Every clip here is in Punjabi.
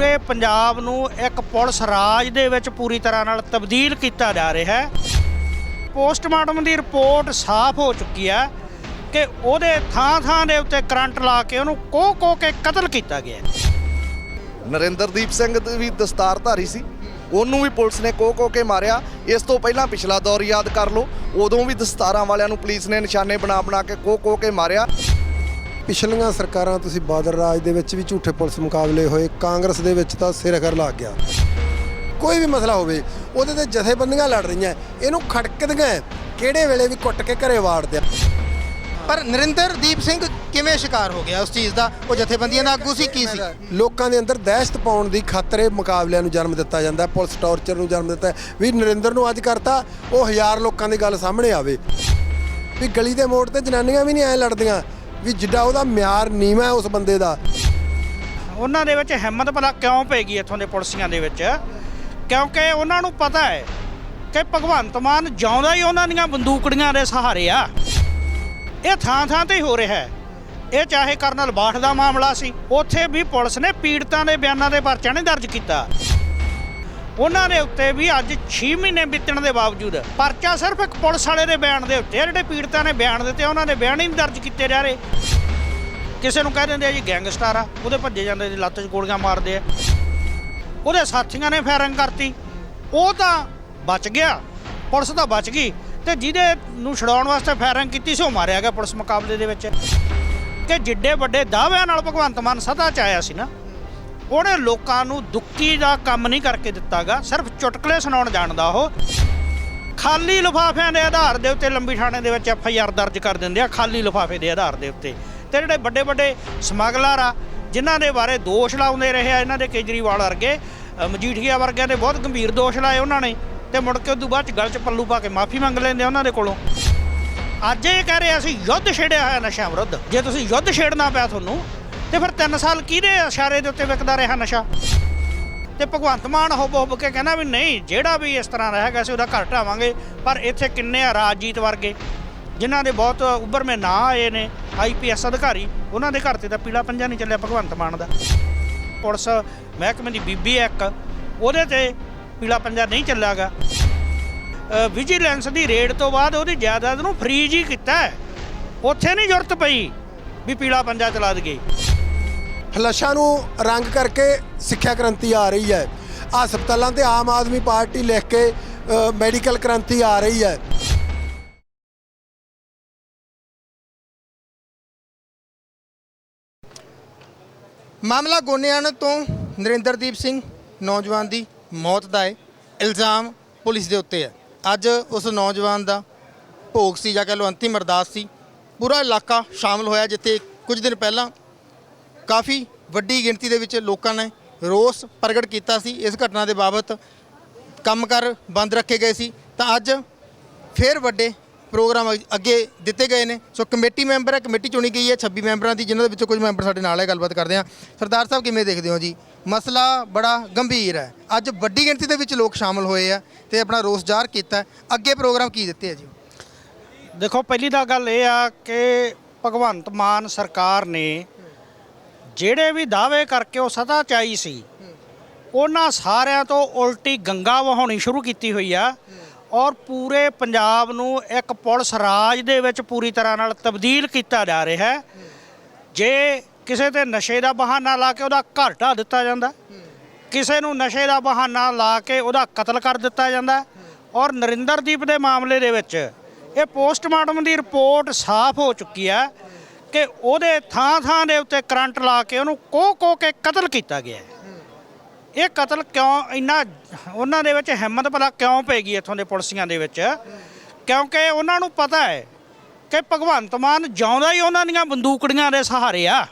ਪੂਰੇ ਪੰਜਾਬ ਨੂੰ ਇੱਕ ਪੁਲਿਸ ਰਾਜ ਦੇ ਵਿੱਚ ਪੂਰੀ ਤਰ੍ਹਾਂ ਨਾਲ ਤਬਦੀਲ ਕੀਤਾ ਜਾ ਰਿਹਾ ਹੈ। ਪੋਸਟਮਾਰਟਮ ਦੀ ਰਿਪੋਰਟ ਸਾਫ਼ ਹੋ ਚੁੱਕੀ ਹੈ ਕਿ ਉਹਦੇ ਥਾਂ ਥਾਂ ਦੇ ਉੱਤੇ ਕਰੰਟ ਲਾ ਕੇ ਉਹਨੂੰ ਕੋਹ ਕੋਹ ਕੇ ਕਤਲ ਕੀਤਾ ਗਿਆ ਨਰਿੰਦਰਦੀਪ ਸਿੰਘ ਵੀ ਦਸਤਾਰਧਾਰੀ ਸੀ। ਉਹਨੂੰ ਵੀ ਪੁਲਿਸ ਨੇ ਕੋਹ ਕੋਹ ਕੇ ਮਾਰਿਆ। ਇਸ ਤੋਂ ਪਹਿਲਾਂ ਪਿਛਲਾ ਦੌਰ ਯਾਦ ਕਰ ਲਓ। ਉਦੋਂ ਵੀ ਦਸਤਾਰਾਂ ਵਾਲਿਆਂ ਨੂੰ ਪੁਲਿਸ ਨੇ ਨਿਸ਼ਾਨੇ ਬਣਾ ਬਣਾ ਕੇ ਕੋਹ ਕੋਹ ਕੇ ਮਾਰਿਆ। ਪਿਛਲੀਆਂ ਸਰਕਾਰਾਂ ਤੁਸੀਂ ਬਾਦਲ ਰਾਜ ਦੇ ਵਿੱਚ ਵੀ ਝੂਠੇ ਪੁਲਿਸ ਮੁਕਾਬਲੇ ਹੋਏ ਕਾਂਗਰਸ ਦੇ ਵਿੱਚ ਤਾਂ ਸਿਰ ਅਗਰ ਲੱਗ ਗਿਆ। ਕੋਈ ਵੀ ਮਸਲਾ ਹੋਵੇ ਉਹਦੇ ਤੇ ਜਥੇਬੰਦੀਆਂ ਲੜ ਰਹੀਆਂ ਇਹਨੂੰ ਖੜਕਦੀਆਂ ਕਿਹੜੇ ਵੇਲੇ ਵੀ ਕੁੱਟ ਕੇ ਘਰੇ ਵਾੜਦੇ ਆ। ਪਰ ਨਰਿੰਦਰਦੀਪ ਸਿੰਘ ਕਿਵੇਂ ਸ਼ਿਕਾਰ ਹੋ ਗਿਆ ਉਸ ਚੀਜ਼ ਦਾ? ਉਹ ਜਥੇਬੰਦੀਆਂ ਦਾ ਆਗੂ ਸੀ ਕੀ ਸੀ? ਲੋਕਾਂ ਦੇ ਅੰਦਰ ਦਹਿਸ਼ਤ ਪਾਉਣ ਦੀ ਖਾਤਰ ਇਹ ਮੁਕਾਬਲਿਆਂ ਨੂੰ ਜਨਮ ਦਿੱਤਾ ਜਾਂਦਾ ਪੁਲਿਸ ਟੌਰਚਰ ਨੂੰ ਜਨਮ ਦਿੱਤਾ। ਵੀ ਨਰਿੰਦਰ ਨੂੰ ਅੱਜ ਕਰਤਾ ਉਹ ਹਜ਼ਾਰ ਲੋਕਾਂ ਦੀ ਗੱਲ ਸਾਹਮਣੇ ਆਵੇ। ਵੀ ਗਲੀ ਦੇ ਮੋੜ ਤੇ ਜਨਾਨੀਆਂ ਵੀ ਨਹੀਂ ਐ ਲੜਦੀਆਂ। ਵੀ ਜਿੱਡਾ ਉਹਦਾ ਮਿਆਰ ਨੀਵਾ ਹੈ ਉਸ ਬੰਦੇ ਦਾ। ਉਹਨਾਂ ਦੇ ਵਿੱਚ ਹਿੰਮਤ ਭਲਾ ਕਿਉਂ ਪੈ ਇੱਥੋਂ ਦੇ ਪੁਲਿਸੀਆਂ ਦੇ ਵਿੱਚ? ਕਿਉਂਕਿ ਉਹਨਾਂ ਨੂੰ ਪਤਾ ਹੈ ਕਿ ਭਗਵੰਤ ਮਾਨ ਜਿਉਂਦਾ ਹੀ ਉਹਨਾਂ ਦੀਆਂ ਬੰਦੂਕੜੀਆਂ ਦੇ ਸਹਾਰੇ ਆ। ਇਹ ਥਾਂ ਥਾਂ ਤੇ ਹੀ ਹੋ ਰਿਹਾ ਹੈ। ਇਹ ਚਾਹੇ ਕਰਨਲ ਬਾਠ ਦਾ ਮਾਮਲਾ ਸੀ, ਉੱਥੇ ਵੀ ਪੁਲਿਸ ਨੇ ਪੀੜਤਾਂ ਦੇ ਬਿਆਨਾਂ ਦੇ ਪਰਚਾ ਨਹੀਂ ਦਰਜ ਕੀਤਾ। ਉਹਨਾਂ ਦੇ ਉੱਤੇ ਵੀ ਅੱਜ 6 ਮਹੀਨੇ ਬੀਤਣ ਦੇ ਬਾਵਜੂਦ ਪਰਚਾ ਸਿਰਫ ਇੱਕ ਪੁਲਿਸ ਵਾਲੇ ਦੇ ਬਿਆਨ ਦੇ ਉੱਤੇ ਆ, ਜਿਹੜੇ ਪੀੜਤਾਂ ਨੇ ਬਿਆਨ ਦਿੱਤੇ ਉਹਨਾਂ ਦੇ ਬਿਆਨ ਹੀ ਨਹੀਂ ਦਰਜ ਕੀਤੇ ਜਾ ਰਹੇ। ਕਿਸੇ ਨੂੰ ਕਹਿ ਦਿੰਦੇ ਆ ਜੀ ਗੈਂਗਸਟਰ ਆ ਉਹਦੇ ਭੱਜੇ ਜਾਂਦੇ ਜੀ ਲੱਤ 'ਚ ਗੋਲੀਆਂ ਮਾਰਦੇ ਆ। ਉਹਦੇ ਸਾਥੀਆਂ ਨੇ ਫਾਇਰਿੰਗ ਕਰਤੀ। ਉਹ ਤਾਂ ਬਚ ਗਿਆ ਪੁਲਿਸ ਤਾਂ ਬਚ ਗਈ ਤੇ ਜਿਹਦੇ ਨੂੰ ਛਡਾਉਣ ਵਾਸਤੇ ਫਾਇਰਿੰਗ ਕੀਤੀ ਸੀ ਉਹ ਮਾਰਿਆ ਗਿਆ ਪੁਲਿਸ ਮੁਕਾਬਲੇ ਦੇ ਵਿੱਚ। ਕਿ ਜਿੱਡੇ ਵੱਡੇ ਦਾਅਵਿਆਂ ਨਾਲ ਭਗਵੰਤ ਮਾਨ ਸਦਾ ਚ ਆਇਆ ਸੀ ਨਾ ਉਹਨੇ ਲੋਕਾਂ ਨੂੰ ਦੁੱਖੀ ਦਾ ਕੰਮ ਨਹੀਂ ਕਰਕੇ ਦਿੱਤਾਗਾ, ਸਿਰਫ ਚੁਟਕਲੇ ਸੁਣਾਉਣ ਜਾਣਦਾ ਉਹ। ਖਾਲੀ ਲਿਫਾਫਿਆਂ ਦੇ ਆਧਾਰ ਦੇ ਉੱਤੇ ਲੰਬੀ ਥਾਣੇ ਦੇ ਵਿੱਚ ਐਫ ਆਈ ਆਰ ਦਰਜ ਕਰ ਦਿੰਦੇ ਆ, ਖਾਲੀ ਲਿਫਾਫੇ ਦੇ ਆਧਾਰ ਦੇ ਉੱਤੇ। ਤੇ ਜਿਹੜੇ ਵੱਡੇ ਵੱਡੇ ਸਮਗਲਰ ਆ, ਜਿਨ੍ਹਾਂ ਦੇ ਬਾਰੇ ਦੋਸ਼ ਲਾਉਂਦੇ ਰਹੇ ਆ, ਇਹਨਾਂ ਦੇ ਕੇਜਰੀਵਾਲ ਵਰਗੇ ਮਜੀਠੀਆ ਵਰਗਿਆਂ ਦੇ ਬਹੁਤ ਗੰਭੀਰ ਦੋਸ਼ ਲਾਏ ਉਹਨਾਂ ਨੇ, ਤੇ ਮੁੜ ਕੇ ਉਦੋਂ ਬਾਅਦ ਚ ਗਲ 'ਚ ਪੱਲੂ ਪਾ ਕੇ ਮਾਫੀ ਮੰਗ ਲੈਂਦੇ ਉਹਨਾਂ ਦੇ ਕੋਲੋਂ। ਅੱਜ ਇਹ ਕਹਿ ਰਹੇ ਅਸੀਂ ਯੁੱਧ ਛੇੜਿਆ ਹੋਇਆ ਨਸ਼ਾ ਵਿਰੁੱਧ। ਜੇ ਤੁਸੀਂ ਯੁੱਧ ਛੇੜਨਾ ਪਿਆ ਤੁਹਾਨੂੰ ਤੇ ਫਿਰ 3 ਸਾਲ ਕਿਹਦੇ ਇਸ਼ਾਰੇ ਦੇ ਉੱਤੇ ਵਿਕਦਾ ਰਿਹਾ ਨਸ਼ਾ? ਤੇ ਭਗਵੰਤ ਮਾਨ ਹੁੱਬ ਹੁੱਬ ਕੇ ਕਹਿੰਦਾ ਵੀ ਨਹੀਂ, ਜਿਹੜਾ ਵੀ ਇਸ ਤਰ੍ਹਾਂ ਰਹੇਗਾ ਅਸੀਂ ਉਹਦਾ ਘਰ ਢਾਵਾਂਗੇ, ਪਰ ਇੱਥੇ ਕਿੰਨੇ ਆ ਰਾਜਜੀਤ ਵਰਗੇ, ਜਿਨ੍ਹਾਂ ਦੇ ਬਹੁਤ ਉੱਭਰਵੇਂ ਨਾਂ ਆਏ ਨੇ ਆਈਪੀਐਸ ਅਧਿਕਾਰੀ, ਉਹਨਾਂ ਦੇ ਘਰ ਤੇ ਤਾਂ ਪੀਲਾ ਪੰਜਾ ਨਹੀਂ ਚੱਲਿਆ ਭਗਵੰਤ ਮਾਨ ਦਾ। ਪੁਲਿਸ ਮਹਿਕਮੇ ਦੀ ਬੀਬੀ ਹੈ ਇੱਕ, ਉਹਦੇ ਤੇ ਪੀਲਾ ਪੰਜਾ ਨਹੀਂ ਚੱਲਿਆਗਾ। ਵਿਜੀਲੈਂਸ ਦੀ ਰੇਡ ਤੋਂ ਬਾਅਦ ਉਹਦੀ ਜਾਇਦਾਦ ਨੂੰ ਫ੍ਰੀਜ ਹੀ ਕੀਤਾ ਉੱਥੇ ਨਹੀਂ ਜ਼ਰੂਰਤ ਪਈ ਵੀ ਪੀਲਾ ਪੰਜਾ ਚਲਾ ਦਈਏ। ਹਲਸ਼ਾ ਨੂੰ ਰੰਗ ਕਰਕੇ ਸਿੱਖਿਆ ਕ੍ਰਾਂਤੀ ਆ ਰਹੀ ਹੈ। ਹਸਪਤਾਲਾਂ ਤੇ ਆਮ ਆਦਮੀ ਪਾਰਟੀ ਲਿਖ ਕੇ ਮੈਡੀਕਲ ਕ੍ਰਾਂਤੀ ਆ ਰਹੀ ਹੈ। ਮਾਮਲਾ ਗੋਨਿਆਣ ਤੋਂ ਨਰਿੰਦਰਦੀਪ ਸਿੰਘ ਨੌਜਵਾਨ ਦੀ ਮੌਤ ਦਾ ਹੈ ਇਲਜ਼ਾਮ ਪੁਲਿਸ ਦੇ ਉੱਤੇ ਹੈ। ਅੱਜ ਉਸ ਨੌਜਵਾਨ ਦਾ ਭੋਗ ਸੀ ਜਾਂ ਕਹ ਲਓ ਅੰਤਿਮ ਅਰਦਾਸ ਸੀ। ਪੂਰਾ ਇਲਾਕਾ ਸ਼ਾਮਲ ਹੋਇਆ ਜਿੱਥੇ ਕੁਝ ਦਿਨ ਪਹਿਲਾਂ ਕਾਫੀ ਵੱਡੀ ਗਿਣਤੀ ਦੇ ਵਿੱਚ ਲੋਕਾਂ ਨੇ ਰੋਸ ਪ੍ਰਗਟ ਕੀਤਾ ਸੀ। ਇਸ ਘਟਨਾ ਦੇ ਬਾਬਤ ਕੰਮਕਾਰ ਬੰਦ ਰੱਖੇ ਗਏ ਸੀ। ਤਾਂ ਅੱਜ ਫਿਰ ਵੱਡੇ ਪ੍ਰੋਗਰਾਮ ਅ- ਅੱਗੇ ਦਿੱਤੇ ਗਏ ਨੇ। ਸੋ ਕਮੇਟੀ ਮੈਂਬਰ ਹੈ, ਕਮੇਟੀ ਚੁਣੀ ਗਈ ਹੈ 26 ਮੈਂਬਰਾਂ ਦੀ, ਜਿਨ੍ਹਾਂ ਦੇ ਵਿੱਚੋਂ ਕੁਝ ਮੈਂਬਰ ਸਾਡੇ ਨਾਲ ਹੈ। ਗੱਲਬਾਤ ਕਰਦੇ ਹਾਂ। ਸਰਦਾਰ ਸਾਹਿਬ, ਕਿਵੇਂ ਦੇਖਦੇ ਹੋ ਜੀ? ਮਸਲਾ ਬੜਾ ਗੰਭੀਰ ਹੈ। ਅੱਜ ਵੱਡੀ ਗਿਣਤੀ ਦੇ ਵਿੱਚ ਲੋਕ ਸ਼ਾਮਲ ਹੋਏ ਆ ਤੇ ਆਪਣਾ ਰੋਸ ਜ਼ਾਹਰ ਕੀਤਾ ਅੱਗੇ ਪ੍ਰੋਗਰਾਮ ਕੀ ਦਿੱਤੇ ਆ ਜੀ? ਦੇਖੋ, ਪਹਿਲੀ ਤਾਂ ਗੱਲ ਇਹ ਆ ਕਿ ਭਗਵੰਤ ਮਾਨ ਸਰਕਾਰ ਨੇ ਜਿਹੜੇ ਵੀ ਦਾਅਵੇ ਕਰਕੇ ਉਹ ਸਦਾ ਚ ਆਈ ਸੀ, ਉਹਨਾਂ ਸਾਰਿਆਂ ਤੋਂ ਉਲਟੀ ਗੰਗਾ ਵਹਾਉਣੀ ਸ਼ੁਰੂ ਕੀਤੀ ਹੋਈ ਆ ਔਰ ਪੂਰੇ ਪੰਜਾਬ ਨੂੰ ਇੱਕ ਪੁਲਿਸ ਰਾਜ ਦੇ ਵਿੱਚ ਪੂਰੀ ਤਰ੍ਹਾਂ ਨਾਲ ਤਬਦੀਲ ਕੀਤਾ ਜਾ ਰਿਹਾ ਹੈ। ਜੇ ਕਿਸੇ ਤੇ ਨਸ਼ੇ ਦਾ ਬਹਾਨਾ ਲਾ ਕੇ ਉਹਦਾ ਘਰ ਢਾਹ ਦਿੱਤਾ ਜਾਂਦਾ, ਕਿਸੇ ਨੂੰ ਨਸ਼ੇ ਦਾ ਬਹਾਨਾ ਲਾ ਕੇ ਉਹਦਾ ਕਤਲ ਕਰ ਦਿੱਤਾ ਜਾਂਦਾ ਔਰ ਨਰਿੰਦਰਦੀਪ ਦੇ ਮਾਮਲੇ ਦੇ ਵਿੱਚ ਇਹ ਪੋਸਟਮਾਰਟਮ ਦੀ ਰਿਪੋਰਟ ਸਾਫ਼ ਹੋ ਚੁੱਕੀ ਹੈ ਕਿ ਉਹਦੇ ਥਾਂ ਥਾਂ ਦੇ ਉੱਤੇ ਕਰੰਟ ਲਾ ਕੇ ਉਹਨੂੰ ਕੋਹ ਕੋਹ ਕੇ ਕਤਲ ਕੀਤਾ ਗਿਆ ਇਹ ਕਤਲ ਕਿਉਂ ਇੰਨਾ ਉਹਨਾਂ ਦੇ ਵਿੱਚ ਹਿੰਮਤ ਭਲਾ ਕਿਉਂ ਪੈ ਗਈ ਇੱਥੋਂ ਦੇ ਪੁਲਿਸੀਆਂ ਦੇ ਵਿੱਚ? ਕਿਉਂਕਿ ਉਹਨਾਂ ਨੂੰ ਪਤਾ ਹੈ ਕਿ ਭਗਵੰਤ ਮਾਨ ਜਿਉਂਦਾ ਹੀ ਉਹਨਾਂ ਦੀਆਂ ਬੰਦੂਕੜੀਆਂ ਦੇ ਸਹਾਰੇ ਆ।